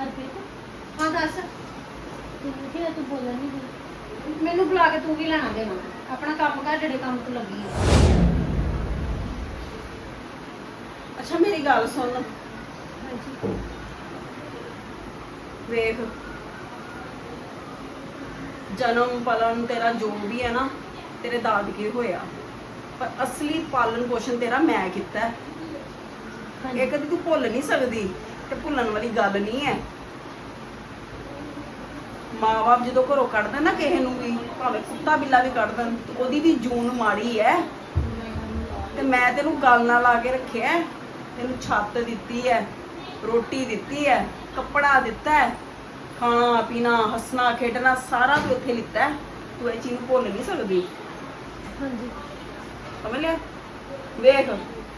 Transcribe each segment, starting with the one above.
ਹਰਪ੍ਰੀਤ ਹਾਂ ਦੱਸ। ਤੂੰ ਕੀ ਤੂੰ ਬੋਲਣ ਨਹੀਂ ਦੀ ਮੈਨੂੰ ਬੁਲਾ ਕੇ ਤੂੰ ਕੀ ਲੈਣਾ ਦੇਣਾ। ਆਪਣਾ ਕੰਮ ਕਰ ਜਿਹੜੇ ਕੰਮ ਤੂੰ ਲੱਗੀ ਹੈ ਅੱਛਾ ਮੇਰੀ ਗੱਲ ਸੁਣ। ਹਾਂਜੀ। ਵੇਖ। ਜਨਮ ਪਾਲਣ ਤੇਰਾ ਜੋ ਵੀ ਹੈ ਨਾ ਤੇਰੇ ਦਾਦਕੇ ਹੋਇਆ। ਪਰ ਅਸਲੀ ਪਾਲਣ ਪੋਸ਼ਣ ਤੇਰਾ ਮੈਂ ਕੀਤਾ। ਹੈ। ਹਾਂਜੀ। ਇਹ ਕਦੀ ਤੂੰ ਭੁੱਲ ਨਹੀਂ ਸਕਦੀ। ਤੇ ਭੁੱਲਣ ਵਾਲੀ ਗੱਲ ਨਹੀਂ ਹੈ। ਮਾਂ-ਬਾਪ ਜਦੋਂ ਘਰੋਂ ਕੱਢਦੇ ਨਾ ਕਿਸੇ ਨੂੰ ਵੀ ਭਾਵੇਂ ਕੁੱਤਾ ਬਿੱਲਾ ਵੀ ਕੱਢ ਦੇਣ ਤੇ ਉਹਦੀ ਵੀ ਜੂਨ ਮਾੜੀ ਹੈ। ਤੇ ਮੈਂ ਤੈਨੂੰ ਗੱਲ ਨਾਲ ਲਾ ਕੇ ਰੱਖਿਆ। ਤੈਨੂੰ ਛੱਤ ਦਿੱਤੀ ਹੈ ਰੋਟੀ ਦਿੱਤੀ ਹੈ ਕੱਪੜਾ ਦਿੱਤਾ ਹੈ ਖਾਣਾ ਪੀਣਾ ਹੱਸਣਾ ਖੇਡਣਾ ਸਾਰਾ ਤੂੰ ਇੱਥੇ ਲਿੱਤਾ ਹੈ। ਤੂੰ ਇਹ ਚੀਜ਼ ਨੂੰ ਭੁੱਲ ਨਹੀਂ ਸਕਦੀ। ਹਾਂਜੀ। ਸਮਝ ਲਿਆ? ਵੇਖ।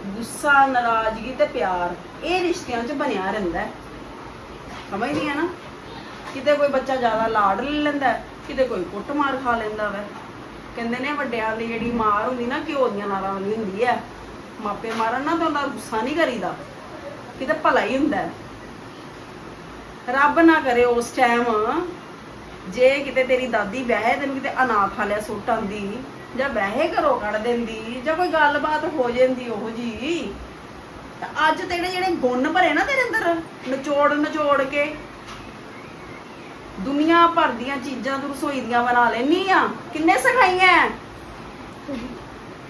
ਗੁੱਸਾ, ਨਾਰਾਜ਼ਗੀ ਤੇ ਪਿਆਰ, ਇਹ ਰਿਸ਼ਤਿਆਂ 'ਚ ਬਣਿਆ ਰਹਿੰਦਾ ਹੈ। ਸਮਝਦੀ ਹੈ ਨਾ? ਕਿਤੇ ਕੋਈ ਬੱਚਾ ਜ਼ਿਆਦਾ ਲਾਡ ਲੈ ਲੈਂਦਾ ਕਿਤੇ ਕੋਈ ਕੁੱਟ ਮਾਰ ਖਾ ਲੈਂਦਾ ਵੈ। ਕਹਿੰਦੇ ਨੇ ਵੱਡਿਆਂ ਦੀ ਜਿਹੜੀ ਮਾਰ ਹੁੰਦੀ ਨਾ, ਘਿਓ ਦੀਆਂ ਨਾਰਾਂ ਵਾਲੀ ਹੁੰਦੀ ਹੈ। ਮਾਪੇ ਮਾਰਨ ਨਾ ਤਾਂ ਉਹਦਾ ਗੁੱਸਾ ਨਹੀਂ ਕਰੀਦਾ। ਕਿਤੇ ਭਲਾ ਹੀ ਹੁੰਦਾ ਰੱਬ ਨਾ ਕਰੇ ਉਸ ਟਾਈਮ ਜੇ ਕਿਤੇ ਤੇਰੀ ਦਾਦੀ ਬਹਿ, ਤੈਨੂੰ ਕਿਤੇ ਅਨਾਥ ਹਾਲਿਆ ਸੁੱਟ ਆਂਦੀ ਜਾਂ ਵੈਸੇ ਘਰੋਂ ਕੱਢ ਦਿੰਦੀ ਜਾਂ ਕੋਈ ਗੱਲਬਾਤ ਹੋ ਜਾਂਦੀ ਉਹੋ ਜੀ। ਤਾਂ ਅੱਜ ਤੇਰੇ ਜਿਹੜੇ ਗੁਣ ਭਰੇ ਨਾ ਤੇਰੇ ਅੰਦਰ ਨਿਚੋੜ ਨਿਚੋੜ ਕੇ ਦੁਨੀਆ ਭਰ ਦੀਆਂ ਚੀਜ਼ਾਂ ਤੂੰ ਰਸੋਈ ਦੀਆਂ ਬਣਾ ਲੈਨੀ ਆ। ਕਿੰਨੇ ਸਿਖਾਈਆਂ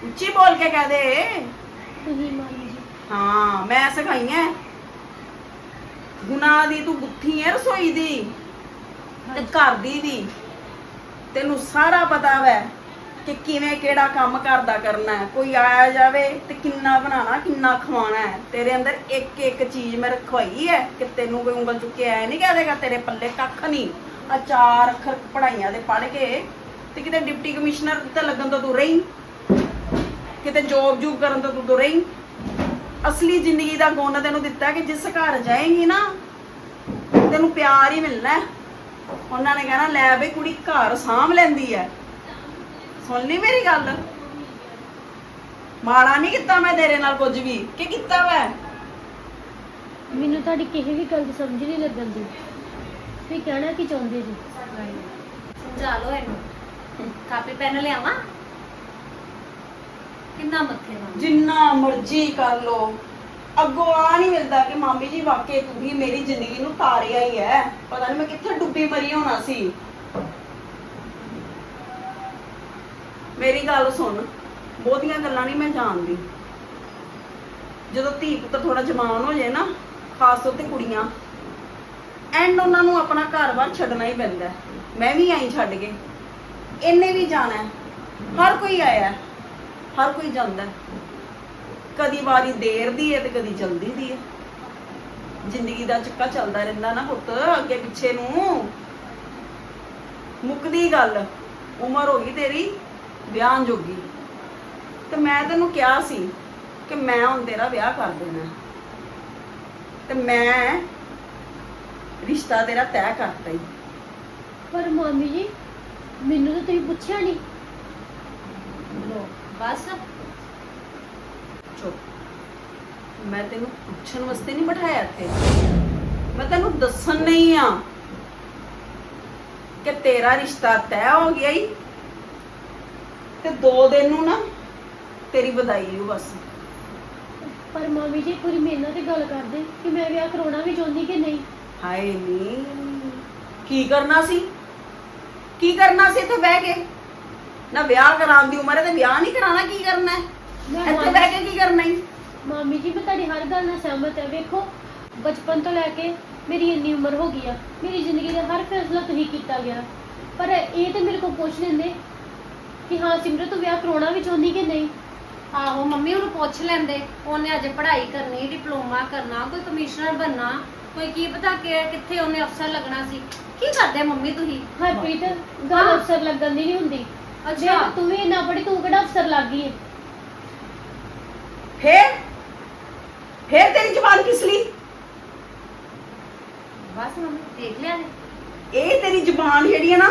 ਉੱਚੀ ਬੋਲ ਕੇ ਕਹਿ ਦੇ। ਤੁਸੀਂ ਮਾਮੀ ਜੀ। ਹਾਂ ਮੈਂ ਸਿਖਾਈਆਂ ਗੁਨਾਹ ਦੀ ਤੂੰ ਗੁੱਥੀ ਹੈ ਰਸੋਈ ਦੀ। ਤੇ। ਘਰ ਦੀ ਵੀ। ਤੈਨੂੰ ਸਾਰਾ ਪਤਾ ਵੈ। ਕਿ ਕਿਵੇਂ ਕਿਹੜਾ ਕੰਮ ਕਰਦਾ ਕਰਨਾ ਹੈ। ਕੋਈ ਆਇਆ ਜਾਵੇ ਤੇ ਕਿੰਨਾ ਬਣਾਉਣਾ, ਕਿੰਨਾ ਖਵਾਉਣਾ ਹੈ। ਤੇਰੇ ਅੰਦਰ ਇੱਕ ਇੱਕ ਚੀਜ਼ ਮੈਂ ਰਖਵਾਈ ਹੈ ਕਿ ਤੈਨੂੰ ਕੋਈ ਉਂਗਲ ਚੁੱਕ ਕੇ ਆਇਆ ਨਹੀਂ ਕਹਿ ਤੇਰੇ ਪੱਲੇ ਕੱਖ ਨਹੀਂ ਆ ਚਾਰ ਅੱਖਰ ਪੜਾਈਆਂ ਦੇ ਪੜ੍ਹ ਕੇ ਤੇ ਕਿਤੇ ਡਿਪਟੀ ਕਮਿਸ਼ਨਰ ਤੇ ਲੱਗਣ ਤੋਂ ਤੂੰ ਰਹੀ। ਕਿਤੇ ਜੋਬ ਜੂਬ ਕਰਨ ਤੋਂ ਤੂੰ ਰਹੀ। ਅਸਲੀ ਜ਼ਿੰਦਗੀ ਦਾ ਗੁਣ ਤੈਨੂੰ ਦਿੱਤਾ ਕਿ ਜਿਸ ਘਰ ਜਾਏਂਗੀ ਨਾ, ਤੈਨੂੰ ਪਿਆਰ ਹੀ ਮਿਲਣਾ ਉਹਨਾਂ ਨੇ ਕਹਿਣਾ, ਲੈ ਬਈ ਕੁੜੀ ਘਰ ਸਾਂਭ ਲੈਂਦੀ ਹੈ। ਸੁਣ ਲਈ ਮੇਰੀ ਗੱਲ? ਮਾੜਾ ਨਹੀਂ ਕੀਤਾ ਮੈਂ ਤੇਰੇ ਨਾਲ ਕੁਝ ਵੀ। ਕੀ ਕੀਤਾ ਵੈ? ਮੈਨੂੰ ਤੁਹਾਡੀ ਕਿਸੇ ਵੀ ਗੱਲ ਦੀ ਸਮਝ ਨਹੀਂ ਲੱਗਣ ਦੀ। ਤੁਸੀਂ ਕਹਿਣਾ ਕੀ ਚਾਹੁੰਦੇ ਜੀ? ਸਮਝਾ ਲਓ ਇਹਨੂੰ। ਕਾਪੀ ਪੈਨ ਲਿਆਵਾਂ? ਕਿੰਨਾ ਮੱਥੇ ਨਾਲ ਜਿੰਨਾ ਮਰਜ਼ੀ ਕਰ ਲੋ ਅੱਗੋਂ ਆ ਨਹੀਂ ਮਿਲਦਾ ਕਿ ਮਾਮੀ ਜੀ ਵਾਕਈ ਤੂੰ ਹੀ ਮੇਰੀ ਜ਼ਿੰਦਗੀ ਨੂੰ ਤਾਰਿਆ ਹੀ ਹੈ ਪਤਾ ਨਹੀਂ ਮੈਂ ਕਿੱਥੇ ਡੁੱਬੀ ਮਰੀ ਹੋਣਾ ਸੀ। ਮੇਰੀ ਗੱਲ ਸੁਣ। ਬਹੁਤੀਆਂ ਗੱਲਾਂ ਨਹੀਂ ਮੈਂ ਜਾਣਦੀ। ਜਦੋਂ ਧੀ ਪੁੱਤਰ ਥੋੜਾ ਜਵਾਨ ਹੋ ਜਾਏ ਨਾ, ਖਾਸ ਤੌਰ ਤੇ ਕੁੜੀਆਂ ਐਂਡ ਉਹਨਾਂ ਨੂੰ ਆਪਣਾ ਘਰ-ਬਾਰ ਛੱਡਣਾ ਹੀ ਪੈਂਦਾ ਮੈਂ ਵੀ ਆਈ ਛੱਡ ਕੇ। ਇਹਨੇ ਵੀ ਜਾਣਾ ਹਰ ਕੋਈ ਆਇਆ ਹਰ ਕੋਈ ਜਾਂਦਾ ਕਦੀ ਵਾਰੀ ਦੇਰ ਦੀ ਹੈ ਤੇ ਕਦੀ ਜਲਦੀ ਦੀ ਹੈ। ਜ਼ਿੰਦਗੀ ਦਾ ਚੱਕਾ ਚੱਲਦਾ ਰਹਿੰਦਾ ਨਾ ਪੁੱਤ, ਅੱਗੇ ਪਿੱਛੇ ਨੂੰ। ਮੁੱਕਦੀ ਗੱਲ। ਉਮਰ ਹੋ ਗਈ ਤੇਰੀ। ਵਿਆਹ ਜੋਗੀ ਤੇ ਮੈਂ ਤੈਨੂੰ ਕਿਹਾ ਸੀ ਕਿ ਮੈਂ ਹੁਣ ਤੇਰਾ ਵਿਆਹ ਕਰ ਦੇਣਾ। ਤੇ ਮੈਂ ਰਿਸ਼ਤਾ ਤੇਰਾ ਤੈਅ ਕਰਤਾ ਹੀ ਪਰ ਮਾਮੀ ਜੀ ਮੈਨੂੰ ਤਾਂ ਤੁਸੀਂ ਪੁੱਛਿਆ ਨਹੀਂ ਲੋ ਬਸ। ਚੁੱਪ। ਮੈਂ ਤੈਨੂੰ ਪੁੱਛਣ ਵਾਸਤੇ ਨਹੀਂ ਬਿਠਾਇਆ ਇੱਥੇ। ਮੈਂ ਤੈਨੂੰ ਦੱਸਣ ਨਹੀਂ ਆ ਕਿ ਤੇਰਾ ਰਿਸ਼ਤਾ ਤੈਅ ਹੋ ਗਿਆ ਈ। ਤੇ ਦੋ ਦਿਨ ਨੂੰ ਨਾ ਤੇਰੀ ਵਧਾਈ ਹੋ ਬਸ। ਪਰ ਮਾਮੀ ਜੀ ਪੂਰੀ ਮੇਰੇ ਨਾਲ ਤੇ ਗੱਲ ਕਰਦੇ ਕਿ ਮੈਂ ਵਿਆਹ ਕਰਾਉਣਾ ਵੀ ਚਾਹੁੰਦੀ ਕਿ ਨਹੀਂ? ਹਾਏ ਨੀ ਕੀ ਕਰਨਾ ਸੀ? ਕੀ ਕਰਨਾ ਸੀ ਇੱਥੇ ਬਹਿ ਕੇ? ਨਾ ਵਿਆਹ ਕਰਾਉਣ ਦੀ ਉਮਰ ਹੈ ਤੇ ਵਿਆਹ ਨਹੀਂ ਕਰਾਉਣਾ ਕੀ ਕਰਨਾ ਹੈ? ਮੈਂ ਇੱਥੇ ਬਹਿ ਕੇ ਕੀ ਕਰਨਾ ਈ? ਮਾਮੀ ਜੀ ਮੈਂ ਤੁਹਾਡੀ ਹਰ ਗੱਲ ਨਾਲ ਸਹਿਮਤ ਹਾਂ। ਵੇਖੋ ਬਚਪਨ ਤੋਂ ਲੈ ਕੇ ਮੇਰੀ ਇੰਨੀ ਉਮਰ ਹੋ ਗਈ ਆ। ਮੇਰੀ ਜ਼ਿੰਦਗੀ ਦਾ ਹਰ ਫੈਸਲਾ ਤੁਸੀਂ ਕੀਤਾ ਗਿਆ। ਪਰ ਇਹ ਤੇ ਮੇਰੇ ਕੋਲ ਪੁੱਛ ਲੈਂਦੇ ਕਿ ਹਾਂ ਸਿਮਰਤ ਤੂੰ ਵਿਆਹ ਕਰਾਉਣਾ ਵੀ ਚਾਹੁੰਦੀ ਕਿ ਨਹੀਂ? ਆਹੋ ਮੰਮੀ ਉਹਨੂੰ ਪੁੱਛ ਲੈਂਦੇ। ਉਹਨੇ ਅਜੇ ਪੜ੍ਹਾਈ ਕਰਨੀ ਡਿਪਲੋਮਾ ਕਰਨਾ ਕੋਈ ਕਮਿਸ਼ਨਰ ਬਣਨਾ ਕੋਈ ਕੀ ਪਤਾ ਕਿ ਕਿੱਥੇ ਉਹਨੇ ਅਫਸਰ ਲੱਗਣਾ ਸੀ। ਕੀ ਕਰਦੇ ਮੰਮੀ ਤੁਸੀਂ? ਹਰਪ੍ਰੀਤ ਗੱਲ ਹਾਂ। ਅਫਸਰ ਲੱਗਣ ਦੀ ਨਹੀਂ ਹੁੰਦੀ। ਅੱਛਾ। ਦੇਖ ਤੂੰ ਵੀ ਇੰਨਾ ਪੜੀ ਤੂੰ ਕਿਹੜਾ ਅਫਸਰ ਲੱਗ ਗਈ ਹੈ ਫੇਰ? ਫੇਰ ਤੇਰੀ ਜ਼ੁਬਾਨ ਕਿਸ ਲਈ? ਬਸ ਮੰਮੀ ਦੇਖ ਲਿਆ ਨੇ ਇਹ ਤੇਰੀ ਜ਼ੁਬਾਨ ਜਿਹੜੀ ਹੈ ਨਾ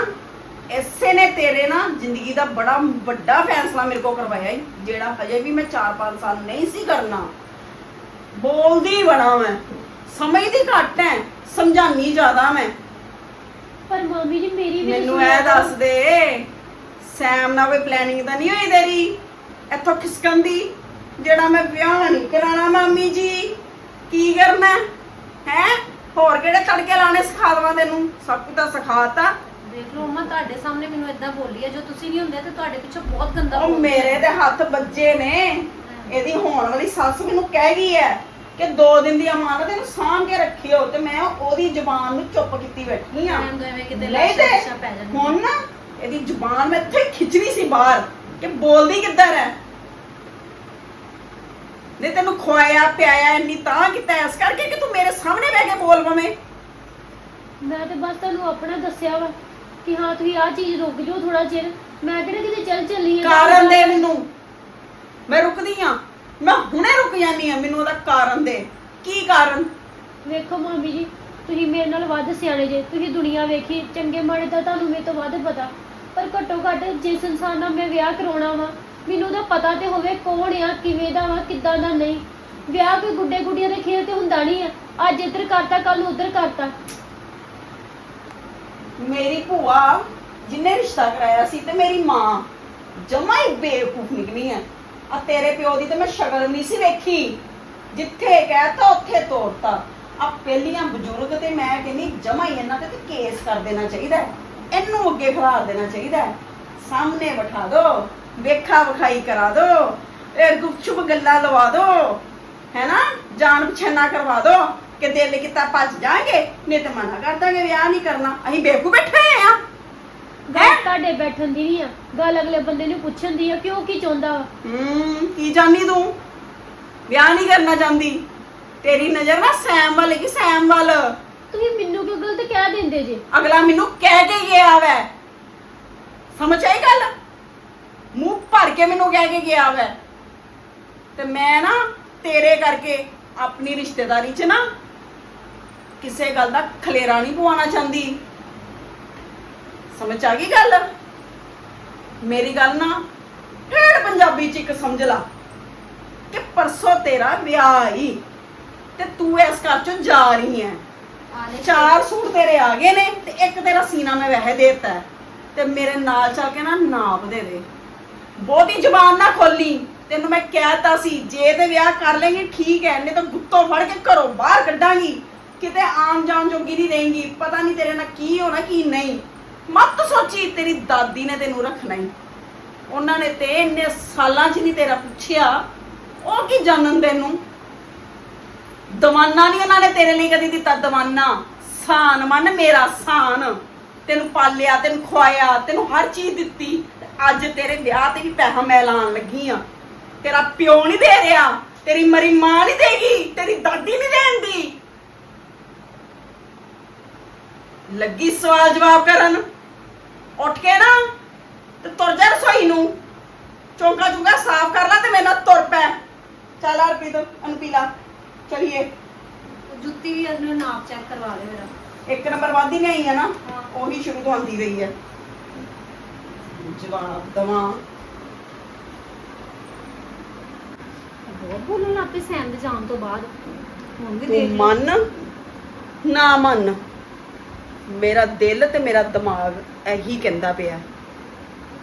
ਐਸੇ ਨੇ ਤੇਰੇ ਨਾ ਜ਼ਿੰਦਗੀ ਦਾ ਬੜਾ ਵੱਡਾ ਫੈਸਲਾ ਮੇਰੇ ਕੋਲ ਕਰਵਾਇਆ ਈ ਜਿਹੜਾ ਹਜੇ ਵੀ ਮੈਂ 4-5 ਸਾਲ ਨਹੀਂ ਸੀ ਕਰਨਾ। ਬੋਲਦੀ ਬੜਾ ਮੈਂ ਸਮਝਦੀ ਘੱਟ ਹੈ ਸਮਝਾਨੀ ਜ਼ਿਆਦਾ ਮੈਂ। ਪਰ ਮਾਮੀ ਜੀ ਮੇਰੀ ਵੀ ਮੈਨੂੰ ਇਹ ਦੱਸ ਦੇ ਸੈਮ ਨਾਲ ਕੋਈ ਪਲੈਨਿੰਗ ਤਾਂ ਨਹੀਂ ਹੋਈ ਤੇਰੀ? ਇੱਥੋਂ ਖਿਸਕਣ ਦੀ ਜਿਹੜਾ ਮੈਂ ਵਿਆਹ ਨਹੀਂ ਕਰਾਣਾ ਮਾਮੀ ਜੀ ਕੀ ਕਰਨਾ? ਹੈ? ਹੋਰ ਕਿਹੜੇ ਤੜਕੇ ਲਾਣੇ ਸਿਖਾ ਦਵਾਂ ਤੈਨੂੰ? ਸਭ ਕੁਝ ਤਾਂ ਸਿਖਾਤਾ ਦੇਖ ਲਓ ਮੰਮਾ ਤੁਹਾਡੇ ਸਾਹਮਣੇ ਮੈਨੂੰ ਇਦਾਂ ਬੋਲੀ ਹੈ ਜੋ ਤੁਸੀਂ ਨਹੀਂ ਹੁੰਦੇ ਤੇ ਤੁਹਾਡੇ ਪਿੱਛੇ ਬਹੁਤ ਗੰਦਾ ਉਹ ਬੋਲਦੀ ਮੇਰੇ ਦੇ ਹੱਥ ਵੱਜੇ ਨੇ। ਇਹਦੀ ਹੋਣ ਵਾਲੀ ਸੱਸ ਮੈਨੂੰ ਕਹਿ ਗਈ ਹੈ ਕਿ ਦੋ ਦਿਨ ਦੀ ਅਮਾਨਤ ਇਹਨੂੰ ਸਾਂਭ ਕੇ ਰੱਖਿਓ ਤੇ ਮੈਂ ਉਹਦੀ ਜ਼ੁਬਾਨ ਨੂੰ ਚੁੱਪ ਕੀਤੀ ਬੈਠੀ ਆ ਐਂ ਤਾਂ ਐਵੇਂ ਕਿਤੇ ਨਹੀਂ ਤੇ ਪੈ ਹੁਣ ਨਾ ਇਹਦੀ ਜ਼ੁਬਾਨ ਮੈਂ ਇੱਥੇ ਖਿੱਚਣੀ ਸੀ ਬਾਹਰ ਕਿ ਬੋਲਦੀ ਕਿੱਧਰ ਹੈ? ਨੇ ਤੈਨੂੰ ਖਵਾਇਆ ਪਿਆਇਆ ਇੰਨੀ ਤਾਂ ਕੀਤਾ ਇਸ ਕਰਕੇ ਕਿ ਤੂੰ ਮੇਰੇ ਸਾਹਮਣੇ ਬਹਿ ਕੇ ਬੋਲ ਪਵੇਂ। ਮੈਂ ਤੇ ਬਸ ਤੁਹਾਨੂੰ ਆਪਣਾ ਦੱਸਿਆ ਵਾ। ਕਿ ਹਾਂ ਤੁਸੀਂ ਆਹ ਚੀਜ਼ ਰੁਕ ਜਾਓ ਥੋੜਾ ਚਿਰ। ਮੈਂ ਕਿਹੜਾ ਕਿਤੇ ਚੱਲ ਚੱਲੀ ਆ ਕਾਰਨ ਦੇ ਮੈਨੂੰ। ਮੈਂ ਰੁਕਦੀ ਆ ਮੈਂ ਹੁਣੇ ਰੁਕ ਜਾਂਦੀ ਆ ਮੈਨੂੰ ਉਹਦਾ ਕਾਰਨ ਦੇ। ਕੀ ਕਾਰਨ? ਵੇਖੋ ਮਾਮੀ ਜੀ ਤੁਸੀਂ ਮੇਰੇ ਨਾਲ ਵੱਧ ਸਿਆਣੇ ਜੇ। ਤੁਸੀਂ ਦੁਨੀਆ ਵੇਖੀ ਚੰਗੇ ਮਾੜੇ ਦਾ ਤੁਹਾਨੂੰ ਮੇਰੇ ਤੋਂ ਵੱਧ ਪਤਾ। ਪਰ ਘੱਟੋ ਘੱਟ ਜਿਸ ਇਨਸਾਨ ਨਾਲ ਮੈਂ ਵਿਆਹ ਕਰਾਉਣਾ ਵਾ ਮੈਨੂੰ ਉਹਦਾ ਪਤਾ ਤੇ ਹੋਵੇ ਕੌਣ ਆ ਕਿਵੇਂ ਦਾ ਵਾ ਕਿੱਦਾਂ ਦਾ ਨਹੀਂ। ਵਿਆਹ ਕੋਈ ਗੁੱਡੇ ਗੁੱਡੀਆਂ ਦੇ ਖੇਲ ਤੇ ਹੁੰਦਾ ਨਹੀਂ ਆ। ਅੱਜ ਇੱਧਰ ਕਰਤਾ ਕੱਲ ਨੂੰ ਉੱਧਰ ਕਰਤਾ। ਮੇਰੀ ਭੂਆ ਜਿੰਨੇ ਰਿਸ਼ਤਾ ਕਰਾਇਆ ਸੀ ਤੇ ਮੇਰੀ ਮਾਂ ਜਮਾ ਹੀ ਬੇਵਕੂਫ ਨਿਕਲੀ ਹੈ ਆ ਤੇਰੇ ਪਿਓ ਦੀ ਤੇ ਮੈਂ ਸ਼ਕਲ ਨਹੀਂ ਸੀ ਵੇਖੀ। ਜਿੱਥੇ ਕਹਿਤਾ ਉੱਥੇ ਤੋੜਤਾ ਆ ਪਹਿਲੀਆਂ ਬਜ਼ੁਰਗ ਤੇ ਮੈਂ ਕਹਿੰਦੀ ਜਮਾ ਹੀ ਇਹਨਾਂ ਤੇ ਤੇ ਕੇਸ ਕਰ ਦੇਣਾ ਚਾਹੀਦਾ ਹੈ। ਇਹਨੂੰ ਅੱਗੇ ਖਿਲਾਰ ਦੇਣਾ ਚਾਹੀਦਾ ਹੈ। ਸਾਹਮਣੇ ਬਿਠਾ ਦੋ, ਵੇਖਾ ਵਿਖਾਈ ਕਰਾ ਦੋ, ਇਹ ਗੁਪਚੁਪ ਗੱਲਾਂ ਲਵਾ ਦੋ, ਹੈਨਾ? ਜਾਣ ਪਛਾਣਾ ਕਰਵਾ ਦੋ। ਕਿ ਦਿਲ ਕੀਤਾ ਭੱਜ ਜਾਾਂਗੇ ਨਹੀਂ ਤੇ ਮਨਾ ਕਰ ਦਾਂਗੇ ਵਿਆਹ ਨਹੀਂ ਕਰਨਾ। ਅਸੀਂ ਬੇਵਕੂ ਬੈਠੇ ਆ। ਗੱਲ ਤੁਹਾਡੇ ਬੈਠਣ ਦੀ ਨਹੀਂ ਆ। ਗੱਲ ਅਗਲੇ ਬੰਦੇ ਨੂੰ ਪੁੱਛਣ ਦੀ ਆ ਕਿ ਉਹ ਕੀ ਚਾਹੁੰਦਾ ਵਾ? ਹੂੰ ਕੀ ਜਾਣੀ ਤੂੰ? ਵਿਆਹ ਨਹੀਂ ਕਰਨਾ ਚਾਹੁੰਦੀ। ਤੇਰੀ ਨਜ਼ਰ ਨਾ ਸੈਮ ਵੱਲ ਕਿ ਸੈਮ ਵੱਲ। ਤੁਸੀਂ ਮੈਨੂੰ ਕਿਉਂ ਗਲਤ ਕਹਿ ਦਿੰਦੇ ਜੇ? ਅਗਲਾ ਮੈਨੂੰ ਕਹਿ ਕੇ ਗਿਆ ਵੈ। ਸਮਝ ਆਈ ਗੱਲ? ਮੂੰਹ ਭਰ ਕੇ ਮੈਨੂੰ ਕਹਿ ਕੇ ਗਿਆ ਵੈ। ਤੇ ਮੈਂ ਨਾ ਤੇਰੇ ਕਰਕੇ ਆਪਣੀ ਰਿਸ਼ਤੇਦਾਰੀ 'ਚ ਨਾ ਕਿਸੇ ਗੱਲ ਦਾ ਖਲੇਰਾ ਨਹੀਂ ਪਵਾਉਣਾ ਚਾਹੁੰਦੀ। ਸਮਝ ਆ ਗਈ ਗੱਲ? ਮੇਰੀ ਗੱਲ ਨਾ ਠੇੜ ਪੰਜਾਬੀ 'ਚ ਇੱਕ ਸਮਝ ਲਾ ਕਿ ਪਰਸੋਂ ਤੇਰਾ ਵਿਆਹ ਹੀ ਤੇ ਤੂੰ ਇਸ ਘਰ 'ਚੋਂ ਜਾ ਰਹੀ ਹੈ ਚਾਰ ਸੂਟ ਤੇਰੇ ਆ ਗਏ ਨੇ ਤੇ ਇੱਕ ਤੇਰਾ ਸੀਨਾ ਮੈਂ ਵਹਿ ਦੇਤਾ। ਤੇ ਮੇਰੇ ਨਾਲ ਚੱਲ ਕੇ ਨਾ ਨਾਪ ਦੇ ਦੇ। ਬਹੁਤੀ ਜ਼ੁਬਾਨ ਨਾ ਖੋਲੀ। ਤੈਨੂੰ ਮੈਂ ਕਹਿਤਾ ਸੀ ਜੇ ਤੇ ਵਿਆਹ ਕਰ ਲੇਂਗੀ ਠੀਕ ਹੈ ਨਹੀਂ ਤਾਂ ਗੁੱਤੋਂ ਫੜ ਕੇ ਘਰੋਂ ਬਾਹਰ ਕੱਢਾਂਗੀ। ਕਿਤੇ ਆਮ ਜਾਣ ਜੋਗੀ ਨਹੀਂ ਰਹੇਂਗੀ। ਪਤਾ ਨਹੀਂ ਤੇਰੇ ਨਾਲ ਕੀ ਹੋਣਾ, ਕੀ ਨਹੀਂ। ਮਤ ਸੋਚੀ, ਤੇਰੀ ਦਾਦੀ ਨੇ ਤੈਨੂੰ ਰੱਖਣਾ ਹੀ ਉਹਨਾਂ ਨੇ ਤੇ ਇੰਨੇ ਸਾਲਾਂ 'ਚ ਨਹੀਂ ਤੇਰਾ ਪੁੱਛਿਆ। ਉਹ ਕੀ ਜਾਣਨ ਤੈਨੂੰ? ਦਵਾਨਾ ਨਹੀਂ ਉਹਨਾਂ ਨੇ ਤੇਰੇ ਲਈ ਕਦੀ ਦਿੱਤਾ, ਦਵਾਨਾ। ਸਾਨ ਮਨ ਮੇਰਾ ਸਾਨ। ਤੈਨੂੰ ਪਾਲਿਆ, ਤੈਨੂੰ ਖਵਾਇਆ ਤੈਨੂੰ ਹਰ ਚੀਜ਼ ਦਿੱਤੀ। ਅੱਜ ਤੇਰੇ ਵਿਆਹ ਤੇ ਵੀ ਪੈਸਾ ਮੈਂ ਲਾਣ ਲੱਗੀ ਆ। ਤੇਰਾ ਪਿਓ ਨਹੀਂ ਦੇ ਰਿਹਾ, ਤੇਰੀ ਮਰੀ ਮਾਂ ਨਹੀਂ ਦੇਗੀ, ਤੇਰੀ ਦਾਦੀ ਨਹੀਂ ਦੇਂਦੀ ਲੱਗੀ ਸਵਾਲ ਜਵਾਬ ਕਰਨ। ਉੱਠ ਕੇ ਨਾ ਤੇ ਤੁਰ ਜਾ ਰਸੋਈ ਨੂੰ। ਚੌਂਕਾ ਚੁੰਗਾ ਸਾਫ਼ ਕਰ ਲੈ ਤੇ ਮੇਰੇ ਨਾਲ ਤੁਰ ਪੈ। ਚੱਲ ਅਰਪਿਤ ਅਨਪੀਲਾ ਚਲਿਏ। ਜੁੱਤੀ ਵੀ ਉਹਨੂੰ ਨਾਪ ਚੈੱਕ ਕਰਵਾ ਦੇ ਮੇਰਾ ਇੱਕ ਨੰਬਰ ਵੱਧ ਹੀ ਨਹੀਂ ਆ ਨਾ ਹਾਂ। ਉਹੀ ਸ਼ੁਰੂ ਤੋਂ ਆਂਦੀ ਰਹੀ ਹੈ ਜਵਾਬ ਦਵਾਂ। ਬਹੁਤ ਬੋਲਣ ਲੱਗ ਪਈ ਸੈਮ ਦੇ ਜਾਣ ਤੋਂ ਬਾਅਦ। ਹੁਣ ਵੀ ਤੂੰ ਦੇਖ ਲਈ। ਮੰਨ ਨਾ ਮੰਨ। ਮੇਰਾ ਦਿਲ ਤੇ ਮੇਰਾ ਦਿਮਾਗ ਇਹੀ ਕਹਿੰਦਾ ਪਿਆ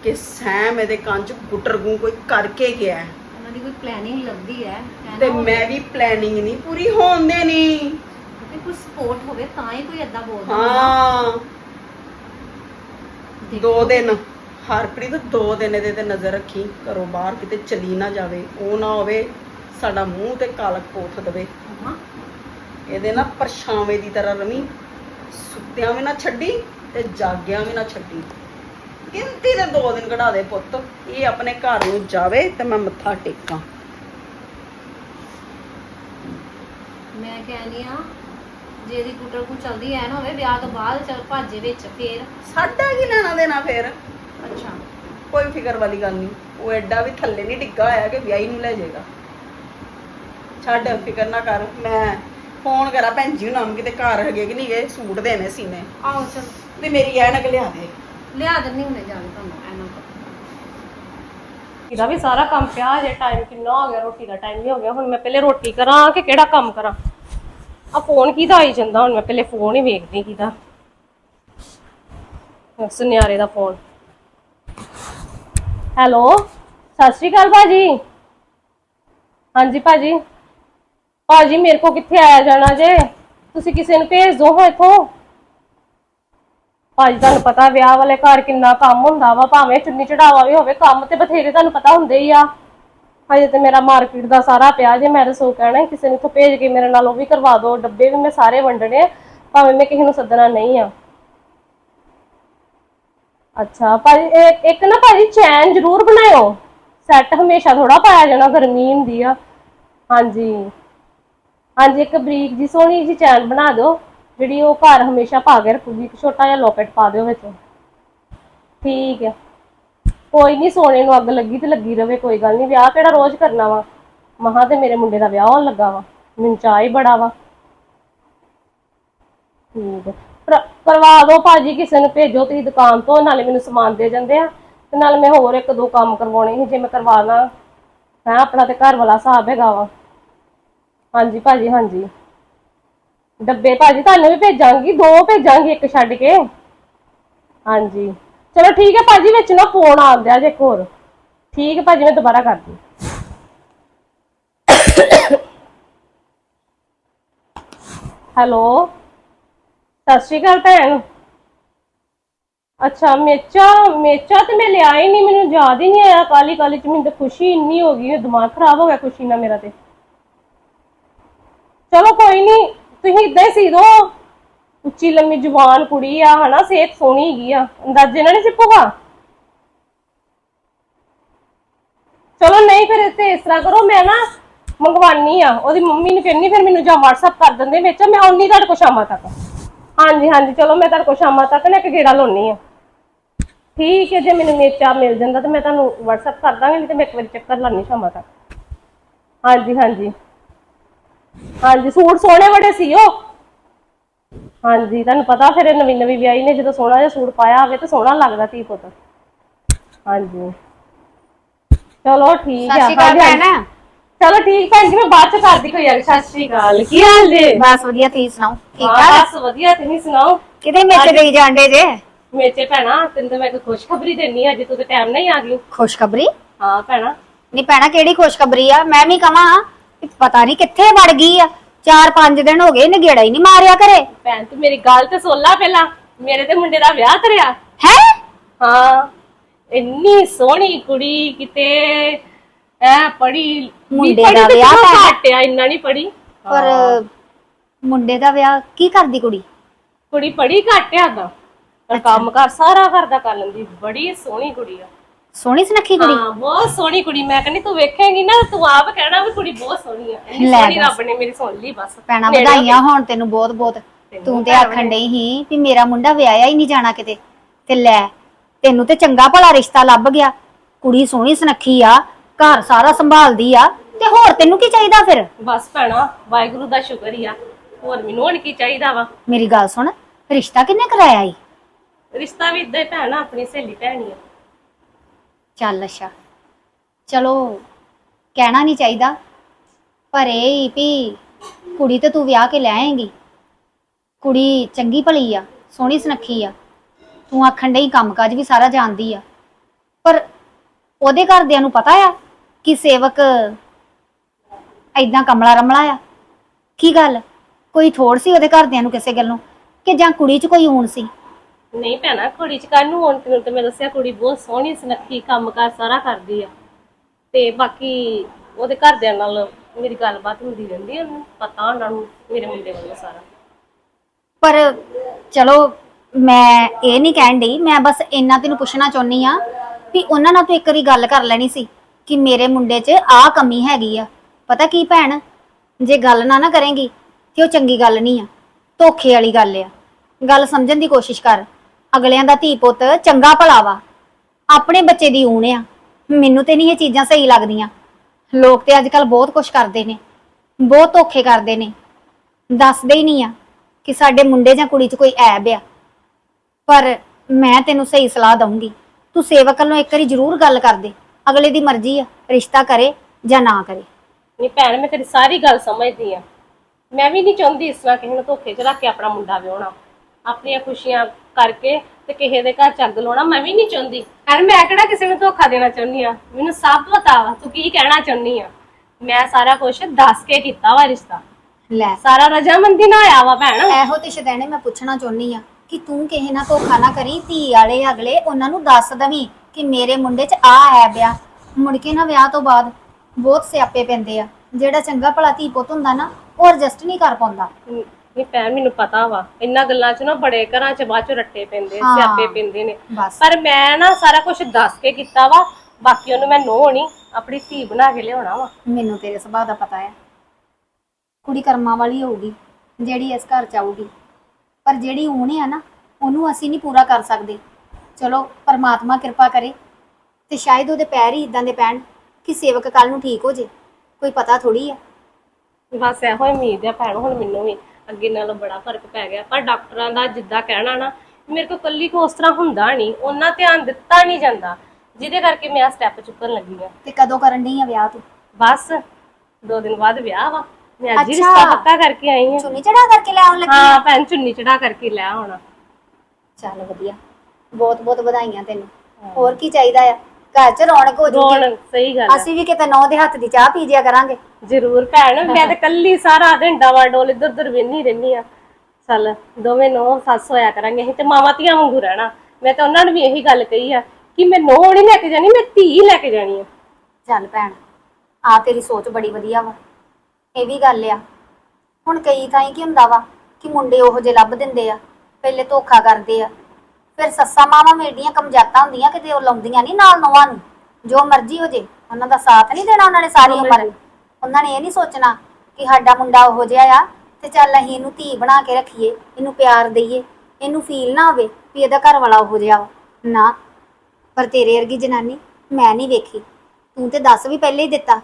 ਕਿ ਸੈਮ ਇਹਦੇ ਕੰਨ ਚ ਗੁੱਟਰਗੂ ਕੋਈ ਕਰਕੇ ਗਿਆ ਹੈ। ਉਹਨਾਂ ਦੀ ਕੋਈ ਪਲੈਨਿੰਗ ਲੱਗਦੀ ਹੈ ਹੈ ਤੇ? ਮੈਂ ਵੀ ਪਲੈਨਿੰਗ ਨਹੀਂ ਪੂਰੀ ਹੋਣ ਦੇਣੀ ਤੇ ਕੋਈ ਸਪੋਰਟ ਹੋਵੇ ਤਾਂ ਹੀ ਕੋਈ ਏਦਾਂ ਬੋਲਦਾ ਹਾਂ ਦੇਖੋ। ਦੋ ਦਿਨ ਹਰਪ੍ਰੀਤ ਦੋ ਦਿਨ ਇਹਦੇ ਤੇ ਨਜ਼ਰ ਰੱਖੀ ਘਰੋਂ ਬਾਹਰ ਕਿਤੇ ਚਲੀ ਨਾ ਜਾਵੇ ਉਹ ਨਾ ਹੋਵੇ ਸਾਡਾ ਮੂੰਹ ਤੇ ਕਾਲਕ ਪੋਥ ਦਵੇ ਹਾਂ ਇਹਦੇ ਨਾ ਪਰਛਾਵੇਂ ਦੀ ਤਰ੍ਹਾਂ ਰਵੀ ਸੁੱਤਿਆਂ ਵੀ ਨਾ ਛੱਡੀ ਤੇ ਜਾਗਿਆਂ ਵੀ ਨਾ ਛੱਡੀ। ਗਿਣਤੀ ਦੇ ਦੋ ਦਿਨ ਕਢਾ ਦੇ ਪੁੱਤ ਇਹ ਆਪਣੇ ਘਰ ਨੂੰ ਜਾਵੇ ਤੇ ਮੈਂ ਮੱਥਾ ਟੇਕਾਂ। ਮੈਂ ਕਹਿੰਦੀ ਆ ਜੇ ਇਹਦੀ ਕੁੱਟਰ ਕੋ ਚਲਦੀ ਐ ਨਾ ਹੋਵੇ ਵਿਆਹ ਤੋਂ ਬਾਅਦ ਚਲ ਭਾਜੇ ਵਿੱਚ ਫੇਰ। ਸਾਡਾ ਕੀ ਲੈਣਾ ਦੇਣਾ ਫੇਰ? ਅੱਛਾ। ਕੋਈ ਫਿਕਰ ਵਾਲੀ ਗੱਲ ਨਹੀਂ ਉਹ ਐਡਾ ਵੀ ਥੱਲੇ ਨਹੀਂ ਡਿੱਗਾ ਹੋਇਆ ਕਿ ਵਿਆਹੀ ਨੂੰ ਲੈ ਜਾਏਗਾ। ਛੱਡ ਫਿਕਰ ਨਾ ਕਰ ਮੈਂ ਫੋਨ ਕਰਾਂ ਭੈਣ ਜੀ ਨੂੰ ਕਿਤੇ ਘਰ ਹੈਗੇ ਕਿ ਨਹੀਂ ਗਏ ਸੂਟ ਦੇਣੇ ਸੀਨੇ ਆਓ ਚਲ। ਤੇ ਮੇਰੀ ਐਨਕ ਲਿਆ ਦੇ। ਲਿਆ ਦਿੰਨੀ ਹੁਣੇ ਜਾ ਕੇ ਤੁਹਾਨੂੰ ਐਨਾ ਇਹਦਾ ਵੀ ਸਾਰਾ ਕੰਮ ਪਿਆ ਜੇ ਟਾਈਮ ਕਿੰਨਾ ਹੋ ਗਿਆ ਰੋਟੀ ਦਾ ਟਾਈਮ ਵੀ ਹੋ ਗਿਆ। ਹੁਣ ਮੈਂ ਪਹਿਲੇ ਰੋਟੀ ਕਰਾਂ ਕਿ ਕਿਹੜਾ ਕੰਮ ਕਰਾਂ? ਆ ਫੋਨ ਕਿਹਦਾ ਆਈ ਜਾਂਦਾ? ਹੁਣ ਮੈਂ ਪਹਿਲੇ ਫੋਨ ਹੀ ਵੇਖਦੀ ਕਿਹਦਾ। ਸੁਨਿਆਰੇ ਦਾ ਫੋਨ ਹੈਲੋ ਸਤਿ ਸ਼੍ਰੀ ਅਕਾਲ ਭਾਜੀ। ਹਾਂਜੀ ਭਾਜੀ। ਭਾਜੀ ਮੇਰੇ ਕੋ ਕਿੱਥੇ ਆਇਆ ਜਾਣਾ ਜੇ? ਤੁਸੀਂ ਕਿਸੇ ਨੂੰ ਭੇਜ ਦੋ ਹਾਂ ਇੱਥੋਂ। ਭਾਜੀ ਤੁਹਾਨੂੰ ਪਤਾ ਵਿਆਹ ਵਾਲੇ ਘਰ ਕਿੰਨਾ ਕੰਮ ਹੁੰਦਾ ਵਾ ਭਾਵੇਂ ਚੁੰਨੀ ਚੜਾਵਾ ਵੀ ਹੋਵੇ ਕੰਮ ਤੇ ਬਥੇਰੇ ਤੁਹਾਨੂੰ ਪਤਾ ਹੁੰਦੇ ਹੀ ਆ। ਹਜੇ ਤੇ ਮੇਰਾ ਮਾਰਕੀਟ ਦਾ ਸਾਰਾ ਪਿਆ ਜੇ ਮੈਂ ਤਾਂ ਕਹਿਣਾ ਕਿਸੇ ਨੂੰ ਇੱਥੋਂ ਭੇਜ ਕੇ ਮੇਰੇ ਨਾਲ ਉਹ ਵੀ ਕਰਵਾ ਦਿਓ ਡੱਬੇ ਵੀ ਮੈਂ ਸਾਰੇ ਵੰਡਣੇ ਆ, ਭਾਵੇਂ ਮੈਂ ਕਿਸੇ ਨੂੰ ਸੱਦਣਾ ਨਹੀਂ ਆ। ਅੱਛਾ ਭਾਜੀ ਇਹ- ਇੱਕ ਨਾ ਭਾਜੀ ਚੈਨ ਜ਼ਰੂਰ ਬਣਾਇਓ। ਸੈੱਟ ਹਮੇਸ਼ਾ ਥੋੜਾ ਪਾਇਆ ਜਾਣਾ ਗਰਮੀ ਹੁੰਦੀ ਆ। ਹਾਂਜੀ। ਹਾਂਜੀ, ਇੱਕ ਬਰੀਕ ਜੀ ਸੋਹਣੀ ਜੀ ਚੈਨ ਬਣਾ ਦਿਓ, ਜਿਹੜੀ ਉਹ ਘਰ ਹਮੇਸ਼ਾ ਪਾ ਕੇ ਰੱਖੂਗੀ, ਇੱਕ ਛੋਟਾ ਜਿਹਾ ਲੋਕਟ ਪਾ ਦਿਓ ਵਿੱਚ। ਠੀਕ ਹੈ। ਕੋਈ ਨਹੀਂ ਸੋਨੇ ਨੂੰ ਅੱਗ ਲੱਗੀ ਤੇ ਲੱਗੀ ਰਵੇ, ਕੋਈ ਗੱਲ ਨਹੀਂ ਵਿਆਹ ਕਿਹੜਾ ਰੋਜ਼ ਕਰਨਾ ਵਾ? ਮਹਾ ਤੇ ਮੇਰੇ ਮੁੰਡੇ ਦਾ ਵਿਆਹ ਹੋਣ ਲੱਗਾ ਵਾ। ਮੈਨੂੰ ਚਾਹ ਹੀ ਬੜਾ ਵਾ। ਠੀਕ ਹੈ। ਪਰ- ਕਰਵਾ ਦਿਓ ਭਾਜੀ, ਕਿਸੇ ਨੂੰ ਭੇਜੋ, ਤੁਸੀਂ ਦੁਕਾਨ ਤੋਂ, ਨਾਲੇ ਮੈਨੂੰ ਸਮਾਨ ਦੇ ਜਾਂਦੇ ਆ। ਤੇ ਨਾਲ ਮੈਂ ਹੋਰ ਇੱਕ ਦੋ ਕੰਮ ਕਰਵਾਉਣੇ ਸੀ ਜੇ ਮੈਂ ਕਰਵਾ ਲਾਂ। ਮੈਂ ਆਪਣਾ ਤੇ ਘਰ ਵਾਲਾ ਹਿਸਾਬ ਹੈਗਾ ਵਾ। ਹਾਂਜੀ, ਭਾਜੀ, ਹਾਂਜੀ। ਡੱਬੇ ਭਾਜੀ, ਤੁਹਾਨੂੰ ਵੀ ਭੇਜਾਂਗੀ, ਦੋ ਭੇਜਾਂਗੀ ਇੱਕ ਛੱਡ ਕੇ। ਹਾਂਜੀ। ਚਲੋ ਠੀਕ ਹੈ ਭਾਜੀ, ਵਿੱਚ ਨਾ ਫੋਨ ਆਉਂਦਿਆ ਜੇ ਇੱਕ ਹੋਰ। ਠੀਕ ਹੈ ਭਾਜੀ, ਮੈਂ ਦੁਬਾਰਾ ਕਰਦੀ ਹੈਲੋ? ਸਤਿ ਸ਼੍ਰੀ ਅਕਾਲ ਭੈਣ। ਅੱਛਾ, ਮੇਚਾ ਮੇਚਾ ਤੇ ਮੈਂ ਲਿਆ ਹੀ ਨਹੀਂ, ਮੈਨੂੰ ਯਾਦ ਹੀ ਨਹੀਂ ਆਇਆ। ਕਾਲੀ ਕਾਲੀ ਚ ਮੈਨੂੰ ਤਾਂ ਖੁਸ਼ੀ ਇੰਨੀ ਹੋ ਗਈ, ਦਿਮਾਗ ਖਰਾਬ ਹੋ ਗਿਆ ਖੁਸ਼ੀ ਨਾਲ ਮੇਰਾ ਤੇ। ਕੋਈ ਨਹੀਂ ਤੁਸੀਂ ਇਦਾਂ ਹੀ ਸੀ ਦੋ। ਉੱਚੀ ਲੰਮੀ ਜਵਾਨ ਕੁੜੀ ਆ, ਹਨਾ, ਸਿਹਤ ਸੋਹਣੀ ਹੈਗੀ ਆ। ਅੰਦਾਜ਼ੇ ਨਾਲ ਨਹੀਂ ਸਿੱਪੂਗਾ ਚਲੋ ਨਹੀਂ, ਫਿਰ ਤੇ ਇਸ ਤਰ੍ਹਾਂ ਕਰੋ, ਮੈਂ ਨਾ ਮੰਗਵਾਨੀ ਆ। ਉਹਦੀ ਮੰਮੀ ਨੂੰ ਕਹਿੰਨੀ ਫਿਰ ਮੈਨੂੰ ਜਾਂ WhatsApp ਕਰ ਦਿੰਦੇ ਵਿੱਚ ਮੈਂ ਆਉਣੀ ਤੁਹਾਡੇ ਕੋਲ ਸ਼ਾਮਾਂ ਤੱਕ। ਹਾਂਜੀ ਹਾਂਜੀ, ਚਲੋ, ਮੈਂ ਤੁਹਾਡੇ ਕੋਲ ਸ਼ਾਮਾਂ ਤੱਕ ਨਾ ਇੱਕ ਗੇੜਾ ਲਾਉਣੀ ਆ। ਠੀਕ ਹੈ, ਜੇ ਮੈਨੂੰ ਮੇਚਾ ਮਿਲ ਜਾਂਦਾ ਤੇ ਮੈਂ ਤੁਹਾਨੂੰ WhatsApp ਕਰ ਦਾਂਗੀ, ਨਹੀਂ ਤੇ ਮੈਂ ਇੱਕ ਵਾਰੀ ਚੱਕਰ ਲਾਉਣੀ ਸ਼ਾਮਾਂ ਤੱਕ। ਹਾਂਜੀ ਹਾਂਜੀ। ਹਾਂਜੀ ਸੂਟ ਸੋਹਣੇ ਬੜੇ ਸੀ ਉਹ। ਹਾਂਜੀ ਤੁਹਾਨੂੰ ਪਤਾ ਫਿਰ ਨਵੀਂ ਨਵੀਂ ਵਿਆਹੀ ਨੇ ਜਦੋਂ ਸੋਹਣਾ ਜਿਹਾ ਸੂਟ ਪਾਇਆ ਹੋਵੇ ਤਾਂ ਸੋਹਣਾ ਲੱਗਦਾ ਧੀ ਪੁੱਤ। ਹਾਂਜੀ। ਚਲੋ ਠੀਕ ਸਤਿ ਆ ਸ਼੍ਰੀ ਅਕਾਲ ਹਾਂਜੀ, ਭੈਣ। ਚਲੋ ਠੀਕ ਭੈਣ ਜੀ ਮੈਂ ਬਾਅਦ ਚ ਕਰਦੀ ਕੋਈ ਯਾਰ ਸਤਿ ਸ਼੍ਰੀ ਅਕਾਲ। ਕੀ ਹਾਲ ਜੇ? ਬਸ ਵਧੀਆ ਤੁਸੀਂ ਸੁਣਾਓ? ਠੀਕ ਹਾਂ, ਠਾਕ? ਬਸ ਵਧੀਆ ਤੁਸੀਂ ਸੁਣਾਓ? ਕਿਤੇ ਮੇਚੇ ਦੇਈ ਜਾਂਦੇ ਜੇ? ਮੇਚੇ ਭੈਣਾ ਤੈਨੂੰ ਤਾਂ ਮੈਂ ਇੱਕ ਖੁਸ਼ਖਬਰੀ ਦੇਣੀ ਅੱਜ ਤੂੰ ਤੇ ਟਾਈਮ ਨਹੀਂ ਆ ਗਈ। ਖੁਸ਼ਖਬਰੀ? ਹਾਂ ਭੈਣਾ। ਨਹੀਂ ਭੈਣਾ ਕਿਹੜੀ ਖੁਸ਼ਖਬਰੀ ਆ? ਮੈਂ ਵੀ ਕਵਾਂ ਵੀ ਪਤਾ ਨਹੀਂ ਕਿੱਥੇ ਵੜ ਗਈ ਆ। ਚਾਰ ਪੰਜ ਦਿਨ ਹੋ ਗਏ ਇਹਨੇ ਗੇੜਾ ਹੀ ਨਹੀਂ ਮਾਰਿਆ ਕਰੇ ਭੈਣ ਤੂੰ ਮੇਰੀ ਗੱਲ ਤੇ ਸੁਣ ਲੈ ਪਹਿਲਾਂ। ਮੇਰੇ ਤੇ ਮੁੰਡੇ ਦਾ ਵਿਆਹ ਧਰਿਆ ਹੈ? ਹਾਂ ਇੰਨੀ ਸੋਹਣੀ ਕੁੜੀ ਕਿਤੇ ਐ ਪੜੀ ਮੁੰਡੇ ਦਾ ਵਿਆਹ ਭੈਣਾ। ਘਟਿਆ ਇੰਨਾ ਨਹੀਂ ਪੜੀ? ਪਰ ਮੁੰਡੇ ਦਾ ਵਿਆਹ ਕੀ ਕਰਦੀ ਕੁੜੀ? ਕੁੜੀ ਪੜੀ ਘਟਿਆ ਦਾ ਕੰਮ ਕਰ ਸਾਰਾ ਕਰਦਾ ਕਰ ਲੈਂਦੀ ਬੜੀ ਸੋਹਣੀ ਕੁੜੀ ਆ। ਸੋਹਣੀ ਸੁਨੱਖੀ ਕੁੜੀ? ਹਾਂ ਬਹੁਤ ਸੋਹਣੀ ਕੁੜੀ। ਮੈਂ ਕਹਿੰਦੀ ਤੂੰ ਵੇਖੇਂਗੀ ਨਾ ਤੂੰ ਆਪ ਕਹਿਣਾ ਵੀ ਕੁੜੀ ਬਹੁਤ ਸੋਹਣੀ ਆ। ਇੰਨੀ ਲੈ ਸੋਹਣੀ ਦੱਸ। ਰੱਬ ਨੇ ਮੇਰੀ ਸੁਣ ਲਈ ਬਸ। ਨੇੜੇ ਵਧਾਈਆਂ ਹੋਣ ਤੈਨੂੰ ਬਹੁਤ ਬਹੁਤ। ਤੂੰ ਤੇ ਆਖਣ ਡਈ ਸੀ ਵੀ ਮੇਰਾ ਮੁੰਡਾ ਵਿਆਹਿਆ ਹੀ ਨਹੀਂ ਜਾਣਾ ਕਿਤੇ। ਤੇ ਲੈ ਤੈਨੂੰ ਤੇ ਚੰਗਾ ਭਲਾ ਰਿਸ਼ਤਾ ਲੱਭ ਗਿਆ। ਕੁੜੀ ਸੋਹਣੀ ਸੁਨੱਖੀ ਆ ਘਰ ਸਾਰਾ ਸੰਭਾਲਦੀ ਆ। ਤੇ ਹੋਰ ਤੈਨੂੰ ਕੀ ਚਾਹੀਦਾ ਫਿਰ? ਬਸ ਭੈਣਾ ਵਾਹਿਗੁਰੂ ਦਾ ਸ਼ੁਕਰ ਹੀ ਆ। ਹੋਰ ਮੈਨੂੰ ਹੁਣ ਕੀ ਚਾਹੀਦਾ ਵਾ? ਮੇਰੀ ਗੱਲ ਸੁਣ ਰਿਸ਼ਤਾ ਕਿੰਨੇ ਕਰਾਇਆ ਈ? ਰਿਸ਼ਤਾ ਵੀ ਇਦਾਂ ਹੀ ਭੈਣਾ ਆਪਣੀ ਸਹੇਲੀ ਭੈਣੀ ਆ। ਚੱਲ ਅੱਛਾ ਚਲੋ, ਕਹਿਣਾ ਨਹੀਂ ਚਾਹੀਦਾ। ਪਰ ਇਹ ਹੀ ਵੀ ਕੁੜੀ ਤੇ ਤੂੰ ਵਿਆਹ ਕੇ ਲੈ ਆਏਂਗੀ। ਕੁੜੀ ਚੰਗੀ ਭਲੀ ਆ, ਸੋਹਣੀ ਸੁਨੱਖੀ ਆ। ਤੂੰ ਆਖਣ ਡਈ ਕੰਮਕਾਜ ਵੀ ਸਾਰਾ ਜਾਣਦੀ ਆ। ਪਰ ਉਹਦੇ ਘਰਦਿਆਂ ਨੂੰ ਪਤਾ ਆ ਕਿ ਸੇਵਕ ਐਦਾਂ ਕਮਲਾ ਰਮਲਾ ਆ? ਕੀ ਗੱਲ? ਕੋਈ ਥੋੜ ਸੀ ਉਹਦੇ ਘਰਦਿਆਂ ਨੂੰ ਕਿਸੇ ਗੱਲੋਂ? ਕਿ ਜਾਂ ਕੁੜੀ 'ਚ ਕੋਈ ਊਣ ਸੀ? ਨਹੀਂ ਭੈਣਾ, ਕੁੜੀ ਚ ਕਾਹਨੂੰ ਹੁਣ ਤੈਨੂੰ ਤੇ ਮੈਂ ਦੱਸਿਆ ਕੁੜੀ ਬਹੁਤ ਸੋਹਣੀ ਸੁਨੱਖੀ, ਕੰਮਕਾਰ ਸਾਰਾ ਕਰਦੀ ਆ। ਤੇ ਬਾਕੀ ਉਹਦੇ ਘਰਦਿਆਂ ਨਾਲ ਮੇਰੀ ਗੱਲਬਾਤ ਹੁੰਦੀ ਰਹਿੰਦੀ ਆ, ਉਹਨੂੰ ਪਤਾ ਉਹਨਾਂ ਨੂੰ, ਮੇਰੇ ਮੁੰਡੇ ਵੱਲੋਂ ਸਾਰਾ। ਪਰ ਚਲੋ, ਮੈਂ ਇਹ ਨਹੀਂ ਕਹਿਣ ਡਈ, ਮੈਂ ਬਸ ਇੰਨਾ ਤੈਨੂੰ ਪੁੱਛਣਾ ਚਾਹੁੰਨੀ ਆ ਵੀ ਉਹਨਾਂ ਨਾਲ ਤੂੰ ਇੱਕ ਵਾਰੀ ਗੱਲ ਕਰ ਲੈਣੀ ਸੀ ਕਿ ਮੇਰੇ ਮੁੰਡੇ 'ਚ ਆਹ ਕਮੀ ਹੈਗੀ ਆ। ਪਤਾ ਕੀ ਭੈਣ, ਜੇ ਗੱਲ ਨਾ ਨਾ ਕਰੇਂਗੀ ਤੇ ਉਹ ਚੰਗੀ ਗੱਲ ਨਹੀਂ ਆ, ਧੋਖੇ ਵਾਲੀ ਗੱਲ ਆ। ਗੱਲ ਸਮਝਣ ਦੀ ਕੋਸ਼ਿਸ਼ ਕਰ। ਅਗਲਿਆਂ ਦਾ ਧੀ ਪੁੱਤ ਚੰਗਾ ਭਲਾ ਵਾ। ਆਪਣੇ ਬੱਚੇ ਦੀ ਊਣ ਆ। ਮੈਨੂੰ ਤੇ ਨਹੀਂ ਇਹ ਚੀਜ਼ਾਂ ਸਹੀ ਲੱਗਦੀਆਂ। ਲੋਕ ਤੇ ਅੱਜ ਬਹੁਤ ਕੁਝ ਕਰਦੇ ਨੇ। ਬਹੁਤ ਧੋਖੇ ਕਰਦੇ ਨੇ। ਦੱਸਦੇ ਹੀ ਨਹੀਂ ਆ ਕਿ ਸਾਡੇ ਮੁੰਡੇ ਜਾਂ ਕੁੜੀ 'ਚ ਕੋਈ ਐਬ ਆ। ਪਰ ਮੈਂ ਤੈਨੂੰ ਸਹੀ ਸਲਾਹ ਦਊਂਗੀ। ਤੂੰ ਸੇਵਕ ਨੂੰ ਇੱਕ ਵਾਰੀ ਜ਼ਰੂਰ ਗੱਲ ਕਰ ਦੇ। ਅਗਲੇ ਦੀ ਮਰਜ਼ੀ ਆ। ਰਿਸ਼ਤਾ ਕਰੇ ਜਾਂ ਨਾ ਕਰੇ। ਨਹੀਂ ਭੈਣ, ਮੈਂ ਤੇਰੀ ਸਾਰੀ ਗੱਲ ਸਮਝਦੀ ਆ। ਮੈਂ ਵੀ ਨਹੀਂ ਚਾਹੁੰਦੀ ਇਸ ਤਰ੍ਹਾਂ ਕਿਸੇ ਨੂੰ ਧੋਖੇ 'ਚ ਰੱਖ ਕੇ ਆਪਣਾ ਮੁੰਡਾ ਵਿਆਹਣਾ। ਆਪਣੀਆਂ ਖੁਸ਼ੀਆਂ ਕਰਕੇ ਤੇ ਕਿਸੇ ਦੇ ਘਰ ਚੱਗ ਲਾਉਣਾ ਮੈਂ ਵੀ ਨਹੀਂ ਚਾਹੁੰਦੀ। ਐਰ ਮੈਂ ਕਿਹੜਾ ਕਿਸੇ ਨੂੰ ਧੋਖਾ ਦੇਣਾ ਚਾਹੁੰਦੀ ਆ? ਮੈਨੂੰ ਸਭ ਪਤਾ ਵਾ ਤੂੰ ਕੀ ਕਹਿਣਾ ਚਾਹੁੰਦੀ ਆ? ਮੈਂ ਸਾਰਾ ਕੁਝ ਦੱਸ ਕੇ ਕੀਤਾ ਵਾ ਰਿਸ਼ਤਾ। ਲੈ। ਸਾਰਾ ਰਜਾਮੰਦੀ ਨਾਲ ਆਇਆ ਵਾ ਭੈਣ। ਇਹੋ ਤੇ ਸ਼ਦੈਣੇ ਮੈਂ ਪੁੱਛਣਾ ਚਾਹੁੰਨੀ ਆ ਕਿ ਤੂੰ ਕਿਸੇ ਨਾਲ ਧੋਖਾ ਨਾ ਕਰੀ ਧੀ ਵਾਲੇ ਅਗਲੇ ਉਹਨਾਂ ਨੂੰ ਦੱਸ ਦਵੀਂ ਕਿ ਮੇਰੇ ਮੁੰਡੇ 'ਚ ਆ ਹੈ ਵਿਆਹ। ਮੁੜ ਕੇ ਨਾ ਵਿਆਹ ਤੋਂ ਬਾਅਦ ਬਹੁਤ ਸਿਆਪੇ ਪੈਂਦੇ ਆ। ਜਿਹੜਾ ਚੰਗਾ ਭਲਾ ਧੀ ਪੁੱਤ ਹੁੰਦਾ ਨਾ ਉਹ ਐਡਜਸਟ ਨਹੀਂ ਕਰ ਪਾਉਂਦਾ। ਨਹੀਂ ਭੈਣ ਮੈਨੂੰ ਪਤਾ ਵਾ। ਇੰਨਾ ਗੱਲਾਂ 'ਚ ਨਾ ਬੜੇ ਘਰਾਂ 'ਚ ਬਾਅਦ 'ਚ ਰੱਟੇ ਪੈਂਦੇ ਹਾਂ। ਸਿਆਪੇ ਪੈਂਦੇ ਨੇ। ਬਸ। ਪਰ ਮੈਂ ਨਾ ਸਾਰਾ ਕੁਝ ਦੱਸ ਕੇ ਕੀਤਾ ਵਾ ਬਾਕੀ ਉਹਨੂੰ ਮੈਂ ਨੋ ਨਹੀਂ ਆਪਣੀ ਧੀ ਬਣਾ ਕੇ ਲਿਆਉਣਾ ਵਾ। ਮੈਨੂੰ ਤੇਰੇ ਸੁਭਾਅ ਦਾ ਪਤਾ ਹੈ ਕੁੜੀ ਕਰਮਾਂ ਵਾਲੀ ਹੋਊਗੀ ਜਿਹੜੀ ਇਸ ਘਰ ਚ ਆਊਗੀ। ਪਰ ਜਿਹੜੀ ਉਹਨੇ ਆ ਨਾ ਉਹਨੂੰ ਅਸੀਂ ਨਹੀਂ ਪੂਰਾ ਕਰ ਸਕਦੇ। ਚਲੋ ਪਰਮਾਤਮਾ ਕਿਰਪਾ ਕਰੇ। ਤੇ ਸ਼ਾਇਦ ਉਹਦੇ ਪੈਰ ਹੀ ਇਦਾਂ ਦੇ ਪੈਣ ਕਿ ਸੇਵਕ ਕੱਲ ਨੂੰ ਠੀਕ ਹੋ ਜੇ। ਕੋਈ ਪਤਾ ਥੋੜੀ ਆ। ਬਸ ਇਹੋ ਹੀ ਉਮੀਦ ਆ ਭੈਣ ਹੁਣ ਮੈਨੂੰ ਵੀ। ਅੱਗੇ ਨਾਲੋਂ ਬੜਾ ਫ਼ਰਕ ਪੈ ਗਿਆ। ਪਰ ਡਾਕਟਰਾਂ ਦਾ ਜਿੱਦਾਂ ਕਹਿਣਾ ਨਾ ਮੇਰੇ ਕੋਲ ਕੱਲੀ ਕੋ ਉਸ ਤਰ੍ਹਾਂ ਹੁੰਦਾ ਨਹੀਂ ਉਹਨਾਂ ਧਿਆਨ ਦਿੱਤਾ ਨਹੀਂ ਜਾਂਦਾ ਜਿਹਦੇ ਕਰਕੇ ਮੈਂ ਆ ਸਟੈਪ ਚੁੱਕਣ ਲੱਗੀ ਆ ਤੇ ਕਦੋਂ ਕਰਨ ਡਈ ਆ ਵਿਆਹ ਤੂੰ? ਬਸ ਦੋ ਦਿਨ ਬਾਅਦ ਵਿਆਹ ਵਾ। ਮੈਂ ਅੱਜ ਹੀ ਅੱਛਾ। ਰਿਸ਼ਤਾ ਪੱਕਾ ਕਰਕੇ ਆਈ ਹਾਂ। ਚੁੰਨੀ ਚੜਾ ਕਰਕੇ ਲੈ ਆਉਣ ਲੱਗੀ ਹਾਂ ਭੈਣ ਚੁੰਨੀ ਚੜਾ ਕਰਕੇ ਲੈ ਆਉਣਾ। ਚੱਲ ਵਧੀਆ। ਬਹੁਤ ਬਹੁਤ ਵਧਾਈਆਂ ਤੈਨੂੰ। ਹੋਰ ਕੀ ਚਾਹੀਦਾ ਆ? ਘਰ ਚ ਰੌਣਕ ਹੋ ਜੂਗੀ। ਸਹੀ ਗੱਲ ਆ। ਅਸੀਂ ਵੀ ਕਿਤੇ ਨੌ ਦੇ ਹੱਥ ਦੀ ਚਾਹ ਪੀ ਜਿਆ ਕਰਾਂਗੇ। ਜ਼ਰੂਰ ਭੈਣ ਮੈਂ ਤੇ ਕੱਲੀ ਸਾਰਾ ਦਿਨ ਡਵਾ ਡੋਲ ਇੱਧਰ ਉੱਧਰ ਵੇਨੀ ਰਹਿਨੀ ਆ ਚੱਲ ਦੋਵੇਂ ਨੋ ਸੱਸ ਹੋਇਆ ਕਰਾਂਗੇ ਅਸੀਂ ਤੇ ਮਾਵਾਂ ਧੀਆਂ ਵਾਂਗੂ ਰਹਿਣਾ। ਮੈਂ ਤਾਂ ਉਹਨਾਂ ਨੂੰ ਵੀ ਇਹੀ ਗੱਲ ਕਹੀ ਆ ਕਿ ਮੈਂ ਨੋ ਨਹੀਂ ਲੈ ਕੇ ਜਾਣੀ ਮੈਂ ਧੀ ਲੈ ਕੇ ਜਾਣੀ ਆ। ਚੱਲ ਭੈਣ ਆ ਤੇਰੀ ਸੋਚ ਬੜੀ ਵਧੀਆ ਵਾ। ਇਹ ਵੀ ਗੱਲ ਆ। ਹੁਣ ਕਈ ਥਾਈਂ ਕੀ ਹੁੰਦਾ ਵਾ ਕਿ ਮੁੰਡੇ ਉਹੋ ਜਿਹੇ ਲੱਭ ਦਿੰਦੇ ਆ ਪਹਿਲੇ ਧੋਖਾ ਕਰਦੇ ਆ। ਫਿਰ ਸੱਸਾਂ ਮਾਵਾਂ ਮੇਡੀਆਂ ਕਮਜਾਤਾਂ ਹੁੰਦੀਆਂ ਕਿਤੇ ਉਹ ਲਾਉਂਦੀਆਂ ਨਹੀਂ ਨਾਲ ਨਵਾਂ ਨੂੰ। ਜੋ ਮਰਜ਼ੀ ਹੋ ਜੇ ਉਹਨਾਂ ਦਾ ਸਾਥ ਨਹੀਂ ਦੇਣਾ ਉਹਨਾਂ ਨੇ ਸਾਰੀ ਉਮਰ। ਉਹਨਾਂ ਨੇ ਇਹ ਨਹੀਂ ਸੋਚਣਾ ਕਿ ਸਾਡਾ ਮੁੰਡਾ ਉਹੋ ਜਿਹਾ ਆ ਤੇ ਚੱਲ ਅਸੀਂ ਇਹਨੂੰ ਧੀ ਬਣਾ ਕੇ ਰੱਖੀਏ ਇਹਨੂੰ ਪਿਆਰ ਦਈਏ ਇਹਨੂੰ ਫੀਲ ਨਾ ਹੋਵੇ ਵੀ ਇਹਦਾ ਘਰ ਵਾਲਾ ਉਹੋ ਜਿਹਾ ਵਾ। ਨਾ ਪਰ ਤੇਰੇ ਵਰਗੀ ਜਨਾਨੀ ਮੈਂ ਨਹੀਂ ਵੇਖੀ। ਤੂੰ ਤੇ ਦੱਸ ਵੀ ਪਹਿਲੇ ਹੀ ਦਿੱਤਾ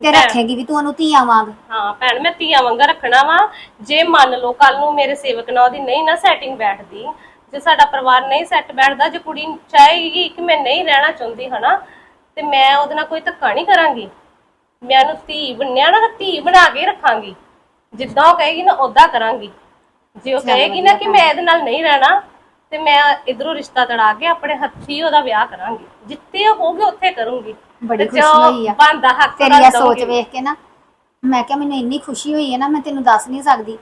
ਤੇ ਰੱਖੇਗੀ ਵੀ ਤੂੰ ਉਹਨੂੰ ਧੀਆਂ ਵਾਂਗ ਹਾਂ ਭੈਣ ਮੈਂ ਧੀਆਂ ਵਾਂਗਾ ਰੱਖਣਾ ਵਾ। ਜੇ ਮੰਨ ਲਓ ਕੱਲ ਨੂੰ ਮੇਰੇ ਸੇਵਕ ਨਾਲ ਉਹਦੀ ਨਹੀਂ ਨਾ ਸੈਟਿੰਗ ਬੈਠਦੀ ਜੇ ਸਾਡਾ ਪਰਿਵਾਰ ਨਹੀਂ ਸੈੱਟ ਬੈਠਦਾ ਜੇ ਕੁੜੀ ਚਾਹੇਗੀ ਕਿ ਮੈਂ ਨਹੀਂ ਰਹਿਣਾ ਚਾਹੁੰਦੀ ਹਨਾ ਤੇ ਮੈਂ ਉਹਦੇ ਨਾਲ ਕੋਈ ਧੱਕਾ ਨਹੀਂ ਕਰਾਂਗੀ। ਮੈਂ ਉਹਨੂੰ ਧੀ ਬਣਿਆ ਨਾ ਤਾਂ ਧੀ ਬਣਾ ਕੇ ਰੱਖਾਂਗੀ। ਜਿੱਦਾਂ ਉਹ ਕਹੇਗੀ ਨਾ ਉਦਾਂ ਕਰਾਂਗੀ। ਜੇ ਉਹ ਕਹੇਗੀ ਨਾ ਕਿ ਮੈਂ ਇਹਦੇ ਨਾਲ ਨਹੀਂ ਰਹਿਣਾ ਤੇ ਮੈਂ ਇਧਰੋਂ ਰਿਸ਼ਤਾ ਤੜਾ ਕੇ ਆਪਣੇ ਹੱਥੀ ਉਹਦਾ ਵਿਆਹ ਕਰਾਂਗੀ। ਜਿੱਥੇ ਕਹੋਗੇ ਉੱਥੇ ਕਰੂੰਗੀ। ਬੜੀ ਖੁਸ਼ੀ ਹੋਈ ਆ। ਬਣਦਾ ਹੱਕ ਤੇਰੀ ਇਹ ਸੋਚ। ਵੇਖ ਕੇ ਨਾ ਮੈਂ ਕਿਹਾ ਮੈਨੂੰ ਇੰਨੀ ਖੁਸ਼ੀ ਹੋਈ ਹੈ ਨਾ ਮੈਂ ਤੈਨੂੰ ਦੱਸ ਨਹੀਂ ਸਕਦੀ।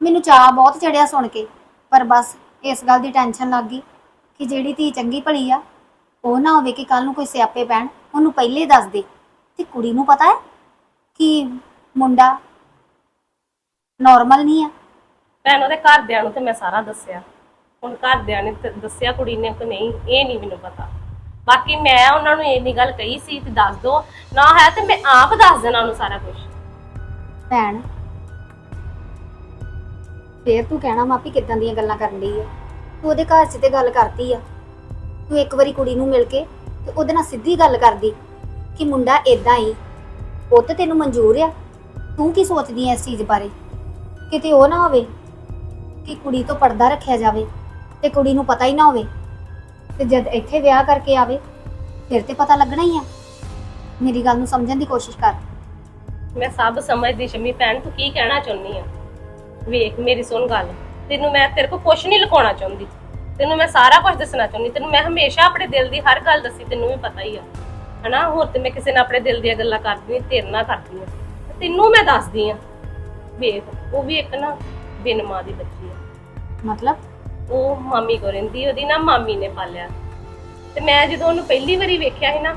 ਮੈਨੂੰ ਚਾਹ ਬਹੁਤ ਚੜਿਆ ਸੁਣ ਕੇ ਪਰ ਬਸ ਇਸ ਗੱਲ ਦੀ ਟੈਨਸ਼ਨ ਲੱਗ ਗਈ ਕਿ ਜਿਹੜੀ ਧੀ ਚੰਗੀ ਭਲੀ ਆ ਉਹ ਨਾ ਹੋਵੇ ਕਿ ਕੱਲ ਨੂੰ ਕੋਈ ਸਿਆਪੇ ਪੈਣ ਉਹਨੂੰ ਪਹਿਲੇ ਦੱਸ ਦੇ। ਤੇ ਕੁੜੀ ਨੂੰ ਪਤਾ ਹੈ ਕਿ ਮੁੰਡਾ ਨਾਰਮਲ ਨਹੀਂ ਆ ਭੈਣ ਉਹਦੇ ਘਰਦਿਆਂ ਨੂੰ ਤੇ ਮੈਂ ਸਾਰਾ ਦੱਸਿਆ। ਹੁਣ ਘਰਦਿਆਂ ਨੇ ਤੇ ਦੱਸਿਆ ਕੁੜੀ ਨੇ ਕਿ ਨਹੀਂ ਇਹ ਨਹੀਂ ਮੈਨੂੰ ਪਤਾ। ਬਾਕੀ ਮੈਂ ਉਹਨਾਂ ਨੂੰ ਇੰਨੀ ਗੱਲ ਕਹੀ ਸੀ ਤੇ ਦੱਸ ਦੋ। ਨਾ ਹੈ ਤੇ ਮੈਂ ਆਪ ਦੱਸ ਦੇਣਾ ਉਹਨੂੰ ਸਾਰਾ ਕੁਝ ਭੈਣ ਫੇਰ ਤੂੰ ਕਹਿਣਾ ਮਾਪੀ ਕਿੱਦਾਂ ਦੀਆਂ ਗੱਲਾਂ ਕਰਨ ਲਈ ਆ? ਤੂੰ ਉਹਦੇ ਘਰ 'ਚ ਤੇ ਗੱਲ ਕਰਤੀ ਆ। ਤੂੰ ਇੱਕ ਵਾਰੀ ਕੁੜੀ ਨੂੰ ਮਿਲ ਕੇ ਤੇ ਉਹਦੇ ਨਾਲ ਸਿੱਧੀ ਗੱਲ ਕਰਦੀ। ਕਿ ਮੁੰਡਾ ਇਦਾਂ ਹੀ ਉਹ ਤੇ ਤੈਨੂੰ ਮਨਜ਼ੂਰ ਆ? ਤੂੰ ਕੀ ਸੋਚਦੀ ਐ ਇਸ ਚੀਜ਼ ਬਾਰੇ? ਕਿਤੇ ਉਹ ਨਾ ਹੋਵੇ ਕਿ ਕੁੜੀ ਤੋਂ ਪਰਦਾ ਰੱਖਿਆ ਜਾਵੇ ਤੇ ਕੁੜੀ ਨੂੰ ਪਤਾ ਹੀ ਨਾ ਹੋਵੇ। ਤੇ ਜਦ ਇੱਥੇ ਵਿਆਹ ਕਰਕੇ ਆਵੇ, ਫਿਰ ਤੇ ਪਤਾ ਲੱਗਣਾ ਹੀ ਆ। ਮੇਰੀ ਗੱਲ ਨੂੰ ਸਮਝਣ ਦੀ ਕੋਸ਼ਿਸ਼ ਕਰ। ਮੈਂ ਸਭ ਸਮਝਦੀ ਸ਼ਮੀ ਭੈਣ, ਤੂੰ ਕੀ ਕਹਿਣਾ ਚਾਹੁੰਦੀ ਆ? ਵੇਖ ਮੇਰੀ ਸੁਣ ਗੱਲ। ਤੈਨੂੰ ਮੈਂ ਤੇਰੇ ਕੋਲ ਕੁਝ ਨਹੀਂ ਲੁਕਾਉਣਾ ਚਾਹੁੰਦੀ। ਤੈਨੂੰ ਮੈਂ ਸਾਰਾ ਕੁਝ ਦੱਸਣਾ ਚਾਹੁੰਦੀ। ਤੈਨੂੰ ਮੈਂ ਹਮੇਸ਼ਾ ਆਪਣੇ ਦਿਲ ਦੀ ਹਰ ਗੱਲ ਦੱਸੀ, ਤੈਨੂੰ ਵੀ ਪਤਾ ਹੀ ਆ। ਹਨਾ? ਹੋਰ ਤੇ ਮੈਂ ਕਿਸੇ ਨਾਲ ਆਪਣੇ ਦਿਲ ਦੀਆਂ ਗੱਲਾਂ ਕਰਦੀ ਨਹੀਂ ਤੇਰੇ ਨਾਲ ਕਰਦੀ ਤੇ ਤੈਨੂੰ ਮੈਂ ਦੱਸਦੀ ਆ ਵੇਖ ਉਹ ਵੀ ਇੱਕ ਨਾ ਬਿਨ ਮਾਂ ਦੀ ਬੱਚੀ ਆ। ਮਤਲਬ? ਉਹ ਮਾਮੀ ਕੋ ਰਹਿੰਦੀ ਉਹਦੀ ਨਾ ਮਾਮੀ ਨੇ ਪਾਲਿਆ। ਤੇ ਮੈਂ ਜਦੋਂ ਉਹਨੂੰ ਪਹਿਲੀ ਵਾਰੀ ਵੇਖਿਆ ਸੀ ਨਾ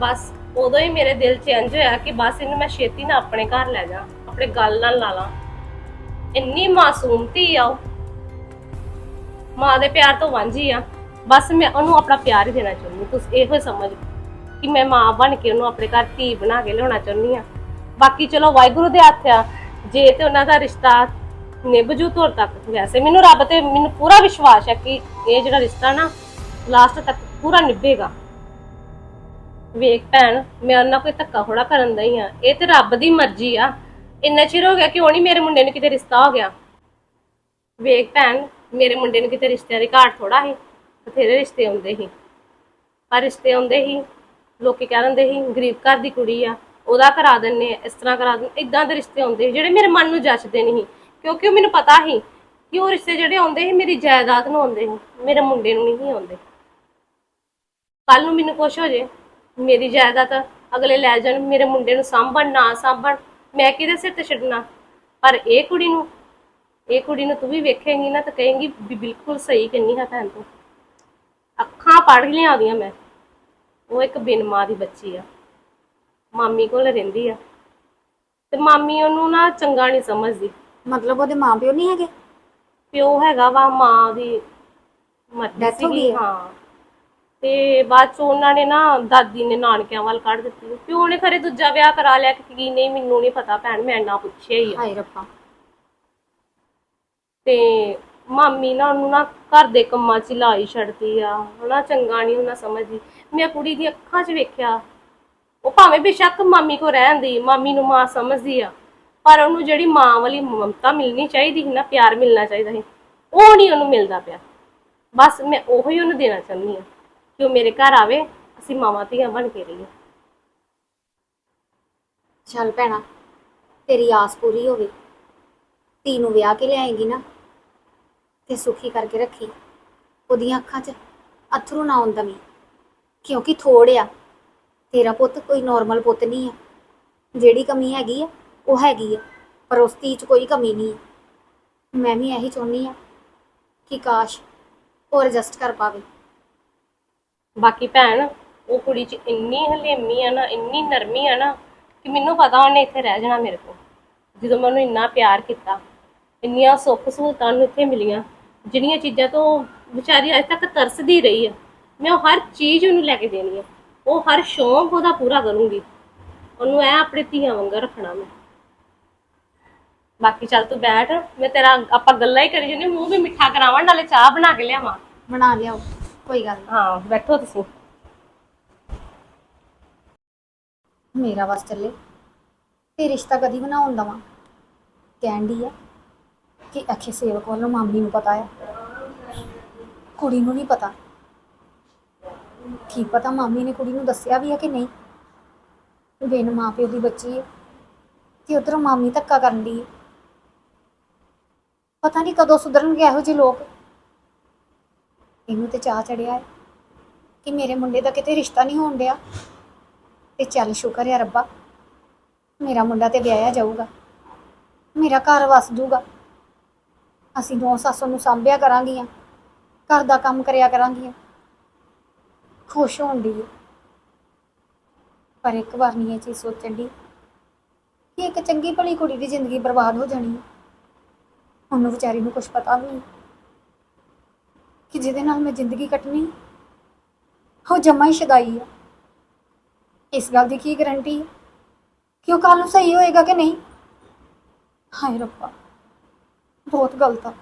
ਬਸ ਉਦੋਂ ਹੀ ਮੇਰੇ ਦਿਲ 'ਚ ਇੰਜ ਹੋਇਆ ਕਿ ਬਸ ਇਹਨੂੰ ਮੈਂ ਛੇਤੀ ਨਾ ਆਪਣੇ ਘਰ ਲੈ ਜਾ ਆਪਣੇ ਗੱਲ ਨਾਲ ਲਾ ਲਾਂ। ਇੰਨੀ ਮਾਸੂਮ ਧੀ ਆ ਉਹ। ਮਾਂ ਦੇ ਪਿਆਰ ਤੋਂ ਵਾਂਝੀ ਆ। ਬਸ ਮੈਂ ਉਹਨੂੰ ਆਪਣਾ ਪਿਆਰ ਹੀ ਦੇਣਾ ਚਾਹੁੰਦੀ ਤੁਸੀਂ ਇਹੋ ਹੀ ਸਮਝ ਕਿ ਮੈਂ ਮਾਂ ਬਣ ਕੇ ਉਹਨੂੰ ਆਪਣੇ ਘਰ ਧੀ ਬਣਾ ਕੇ ਲਿਆਉਣਾ ਚਾਹੁੰਦੀ ਆ ਬਾਕੀ ਚਲੋ ਵਾਹਿਗੁਰੂ ਦੇ ਹੱਥ ਆ। ਜੇ ਤੇ ਉਹਨਾਂ ਦਾ ਰਿਸ਼ਤਾ ਨਿਭ ਜੂ ਤੁਰ ਤੱਕ। ਵੈਸੇ ਮੈਨੂੰ ਰੱਬ ਤੇ ਮੈਨੂੰ ਪੂਰਾ ਵਿਸ਼ਵਾਸ ਹੈ ਕਿ ਇਹ ਜਿਹੜਾ ਰਿਸ਼ਤਾ ਨਾ ਲਾਸਟ ਤੱਕ ਪੂਰਾ ਨਿਭੇਗਾ। ਵੇਖ ਭੈਣ, ਮੈਂ ਉਹਨਾਂ ਕੋਈ ਧੱਕਾ ਥੋੜਾ ਕਰਨ ਦਈ ਆ ਇਹ ਤੇ ਰੱਬ ਦੀ ਮਰਜ਼ੀ ਆ। ਇੰਨਾ ਚਿਰ ਹੋ ਗਿਆ ਕਿ ਉਹ ਨਹੀਂ ਮੇਰੇ ਮੁੰਡੇ ਨੂੰ ਕਿਤੇ ਰਿਸ਼ਤਾ ਹੋ ਗਿਆ। ਵੇਖ ਭੈਣ, ਮੇਰੇ ਮੁੰਡੇ ਨੂੰ ਕਿਤੇ ਰਿਸ਼ਤਿਆਂ ਦੀ ਘਾਟ ਥੋੜਾ ਸੀ। ਬਥੇਰੇ ਰਿਸ਼ਤੇ ਆਉਂਦੇ ਸੀ। ਪਰ ਰਿਸ਼ਤੇ ਆਉਂਦੇ ਸੀ। ਲੋਕੀ ਕਹਿ ਦਿੰਦੇ ਸੀ ਗਰੀਬ ਘਰ ਦੀ ਕੁੜੀ ਆ ਉਹਦਾ ਕਰਾ ਦਿੰਨੇ ਆ ਇਸ ਤਰ੍ਹਾਂ ਕਰਾ ਦਿੰਦੇ ਇਦਾਂ ਦੇ ਰਿਸ਼ਤੇ ਆਉਂਦੇ ਸੀ, ਜਿਹੜੇ ਮੇਰੇ ਮਨ ਨੂੰ ਜੱਚਦੇ ਨਹੀਂ ਸੀ, ਕਿਉਂਕਿ ਉਹ ਮੈਨੂੰ ਪਤਾ ਸੀ ਕਿ ਉਹ ਰਿਸ਼ਤੇ ਜਿਹੜੇ ਆਉਂਦੇ ਸੀ ਮੇਰੀ ਜਾਇਦਾਦ ਨੂੰ ਆਉਂਦੇ ਸੀ ਮੇਰੇ ਮੁੰਡੇ ਨੂੰ ਨਹੀਂ ਸੀ ਆਉਂਦੇ। ਕੱਲ ਨੂੰ ਮੈਨੂੰ ਕੁਛ ਹੋ ਜੇ ਮੇਰੀ ਜਾਇਦਾਦ ਅਗਲੇ ਲੈ ਜਾਣ ਮੇਰੇ ਮੁੰਡੇ ਨੂੰ ਸਾਂਭਣ ਨਾ ਸਾਂਭਣ ਮੈਂ ਕਿਹਦੇ ਸਿਰ ਤੇ ਛੱਡਣਾ? ਪਰ ਇਹ ਕੁੜੀ ਨੂੰ ਇਹ ਕੁੜੀ ਨੂੰ ਤੂੰ ਵੀ ਵੇਖੇਂਗੀ ਨਾ ਤਾਂ ਕਹੇਂਗੀ ਵੀ ਬਿਲਕੁਲ ਸਹੀ ਕਹਿੰਨੀ ਹੈ ਭੈਣ ਤੂੰ। ਅੱਖਾਂ ਪੜ੍ਹ ਲਿਆ ਉਹਦੀਆਂ ਮੈਂ। ਉਹ ਇੱਕ ਬਿਨ ਮਾਂ ਦੀ ਬੱਚੀ ਆ। ਮਾਮੀ ਕੋਲ ਰਹਿੰਦੀ ਆ। ਤੇ ਮਾਮੀ ਉਹਨੂੰ ਨਾ ਚੰਗਾ ਨਹੀਂ ਸਮਝਦੀ। ਮਤਲਬ ਉਹਦੇ ਮਾਪਿਓ ਨਹੀਂ ਹੈਗੇ? ਪਿਓ ਹੈਗਾ ਵਾ ਮਾਂ ਦੀ ਮਰਦੀ Death ਹੋ ਗਈ ਸੀਗੀ ਹੈ? ਹਾਂ ਤੇ ਬਾਅਦ ਚ ਉਹਨਾਂ ਨੇ ਨਾ ਦਾਦੀ ਨੇ ਨਾਨਕਿਆਂ ਵੱਲ ਕੱਢ ਦਿੱਤੀ। ਪਿਓ ਨੇ ਖਰੇ ਦੂਜਾ ਵਿਆਹ ਕਰਾ ਲਿਆ ਕਿ ਕੀ ਨਹੀਂ ਮੈਨੂੰ ਨਹੀਂ ਪਤਾ ਭੈਣ ਮੈਂ ਨਾ ਪੁੱਛਿਆ ਹੀ ਆ। ਹਾਏ ਰੱਬਾ। ਤੇ ਮਾਮੀ ਨਾ ਉਹਨੂੰ ਨਾ ਘਰ ਦੇ ਕੰਮਾਂ 'ਚ ਹੀ ਲਾਈ ਛੱਡਦੀ ਆ। ਹਨਾ ਚੰਗਾ ਨਹੀਂ ਉਹਨਾਂ ਸਮਝਦੀ। ਮੈਂ ਕੁੜੀ ਦੀ ਅੱਖਾਂ 'ਚ ਵੇਖਿਆ। ਉਹ ਭਾਵੇਂ ਬੇਸ਼ੱਕ ਮਾਮੀ ਕੋ ਰਹਿੰਦੀ ਮਾਮੀ ਨੂੰ ਮਾਂ ਸਮਝਦੀ ਆ। ਪਰ ਉਹਨੂੰ ਜਿਹੜੀ ਮਾਂ ਵਾਲੀ ਮਮਤਾ ਮਿਲਣੀ ਚਾਹੀਦੀ ਸੀ ਨਾ, ਪਿਆਰ ਮਿਲਣਾ ਚਾਹੀਦਾ ਸੀ, ਉਹ ਨਹੀਂ ਉਹਨੂੰ ਮਿਲਦਾ ਪਿਆ। ਬਸ ਮੈਂ ਉਹੀ ਉਹਨੂੰ ਦੇਣਾ ਚਾਹੁੰਦੀ ਆ ਕਿ ਉਹ ਮੇਰੇ ਘਰ ਆਵੇ, ਅਸੀਂ ਮਾਵਾਂ ਧੀਆਂ ਬਣ ਕੇ ਰਹੀਏ। ਚੱਲ ਭੈਣਾ, ਤੇਰੀ ਆਸ ਪੂਰੀ ਹੋਵੇ। ਧੀ ਨੂੰ ਵਿਆਹ ਕੇ ਲਿਆਏਗੀ ਨਾ, ਤੇ ਸੁਖੀ ਕਰਕੇ ਰੱਖੀ। ਉਹਦੀਆਂ ਅੱਖਾਂ 'ਚ ਅਥਰੂ ਨਾ ਆਉਂਦਾ ਦਵੀਂ। ਕਿਉਂਕਿ ਥੋੜ ਆ। ਤੇਰਾ ਪੁੱਤ ਕੋਈ ਨਾਰਮਲ ਪੁੱਤ ਨਹੀਂ ਆ। ਜਿਹੜੀ ਕਮੀ ਹੈਗੀ ਆ, ਉਹ ਹੈਗੀ ਆ। ਪਰ ਉਸ ਧੀ 'ਚ ਕੋਈ ਕਮੀ ਨਹੀਂ ਆ। ਮੈਂ ਵੀ ਇਹੀ ਚਾਹੁੰਦੀ ਆ ਕਿ ਕਾਸ਼ ਉਹ ਐਡਜਸਟ ਕਰ ਪਾਵੇ। ਬਾਕੀ ਭੈਣ, ਉਹ ਕੁੜੀ 'ਚ ਇੰਨੀ ਹਲੇਮੀ ਆ ਨਾ, ਇੰਨੀ ਨਰਮੀ ਆ ਨਾ ਕਿ ਮੈਨੂੰ ਪਤਾ ਉਹਨੇ ਇੱਥੇ ਰਹਿ ਜਾਣਾ ਮੇਰੇ ਕੋਲ। ਜਦੋਂ ਮੈਂ ਉਹਨੂੰ ਇੰਨਾ ਪਿਆਰ ਕੀਤਾ, ਇੰਨੀਆਂ ਸੁੱਖ ਸਹੂਲਤਾਂ ਨੂੰ ਇੱਥੇ ਮਿਲੀਆਂ, ਜਿਹੜੀਆਂ ਚੀਜ਼ਾਂ ਤੋਂ ਵਿਚਾਰੀ ਅੱਜ ਤੱਕ ਤਰਸਦੀ ਰਹੀ ਆ। ਮੈਂ ਉਹ ਹਰ ਚੀਜ਼ ਉਹਨੂੰ ਲੈ ਕੇ ਦੇਣੀ ਆ। ਉਹ ਹਰ ਸ਼ੌਂਕ ਉਹਦਾ ਪੂਰਾ ਕਰੂੰਗੀ। ਉਹਨੂੰ ਐ ਆਪਣੇ ਧੀਆਂ ਵਾਂਗ ਰੱਖਣਾ ਮੈਂ। ਬਾਕੀ ਚੱਲ ਤੂੰ ਬੈਠ ਮੈਂ ਤੇਰਾ ਆਪਾਂ ਗੱਲਾਂ ਹੀ ਕਰੀ ਜਾਂਦੇ ਮੂੰਹ ਵੀ ਮਿੱਠਾ ਕਰਾਵਾਂ ਨਾਲੇ ਚਾਹ ਬਣਾ ਕੇ ਲਿਆਵਾਂ। ਬਣਾ ਲਿਆਓ ਕੋਈ ਗੱਲ ਹਾਂ ਬੈਠੋ ਤੁਸੀਂ। ਨਹੀਂ ਮੇਰਾ ਵਸ ਚੱਲੇ। ਤੇ ਰਿਸ਼ਤਾ ਕਦੀ ਬਣਾਉਣ ਦਵਾਂ? ਕਹਿੰਦੀ ਆ ਕਿ ਅਖੇ ਸੇਵਕ ਵੱਲੋਂ ਮਾਮੀ ਨੂੰ ਪਤਾ ਹੈ ਕੁੜੀ ਨੂੰ ਨਹੀਂ ਪਤਾ। ਕੀ ਪਤਾ ਮਾਮੀ ਨੇ ਕੁੜੀ ਨੂੰ ਦੱਸਿਆ ਵੀ ਹੈ ਕਿ ਨਹੀਂ? ਬਿਨ ਮਾਪਿਓ ਦੀ ਬੱਚੀ ਹੈ। ਤੇ ਉਧਰੋਂ ਮਾਮੀ ਧੱਕਾ ਕਰਨ ਦੀ ਪਤਾ ਨਹੀਂ ਕਦੋਂ ਸੁਧਰਨਗੇ ਇਹੋ ਜਿਹੇ ਲੋਕ। ਇਹਨੂੰ ਤੇ ਚਾਹ ਚੜਿਆ ਹੈ ਕਿ ਮੇਰੇ ਮੁੰਡੇ ਦਾ ਕਿਤੇ ਰਿਸ਼ਤਾ ਨਹੀਂ ਹੋਣ ਡਿਆ। ਤੇ ਚੱਲ ਸ਼ੁਕਰ ਹੈ ਰੱਬਾ, ਮੇਰਾ ਮੁੰਡਾ ਤੇ ਵਿਆਹਿਆ ਜਾਊਗਾ। ਮੇਰਾ ਘਰ ਵਸ ਜੂਗਾ। ਅਸੀਂ ਦੋ ਸੱਸ ਨੂੰ ਸੰਭਿਆ ਕਰਾਂਗੀਆਂ। ਘਰ ਦਾ ਕੰਮ ਕਰਿਆ ਕਰਾਂਗੀਆਂ। ਖੁਸ਼ ਹੋਣ ਦੀ ਪਰ ਇੱਕ ਵਾਰ ਨਹੀਂ ਇਹ ਚੀਜ਼ ਸੋਚਣ ਦੀ ਕਿ ਇੱਕ ਚੰਗੀ ਭਲੀ ਕੁੜੀ ਦੀ ਜ਼ਿੰਦਗੀ ਬਰਬਾਦ ਹੋ ਜਾਣੀ ਹੈ ਉਹਨੂੰ ਵਿਚਾਰੀ ਨੂੰ ਕੁਝ ਪਤਾ ਵੀ ਨਹੀਂ ਕਿ ਜਿਹਦੇ ਨਾਲ ਮੈਂ ਜ਼ਿੰਦਗੀ ਕੱਟਣੀ ਉਹ ਜਮਾ ਹੀ ਸ਼ਦਾਈ ਆ। ਇਸ ਗੱਲ ਦੀ ਕੀ ਗਰੰਟੀ ਹੈ ਕਿ ਉਹ ਕੱਲ ਨੂੰ ਸਹੀ ਹੋਏਗਾ ਕਿ ਨਹੀਂ? ਹਾਏ ਰੱਬਾ, ਬਹੁਤ ਗਲਤ ਆ।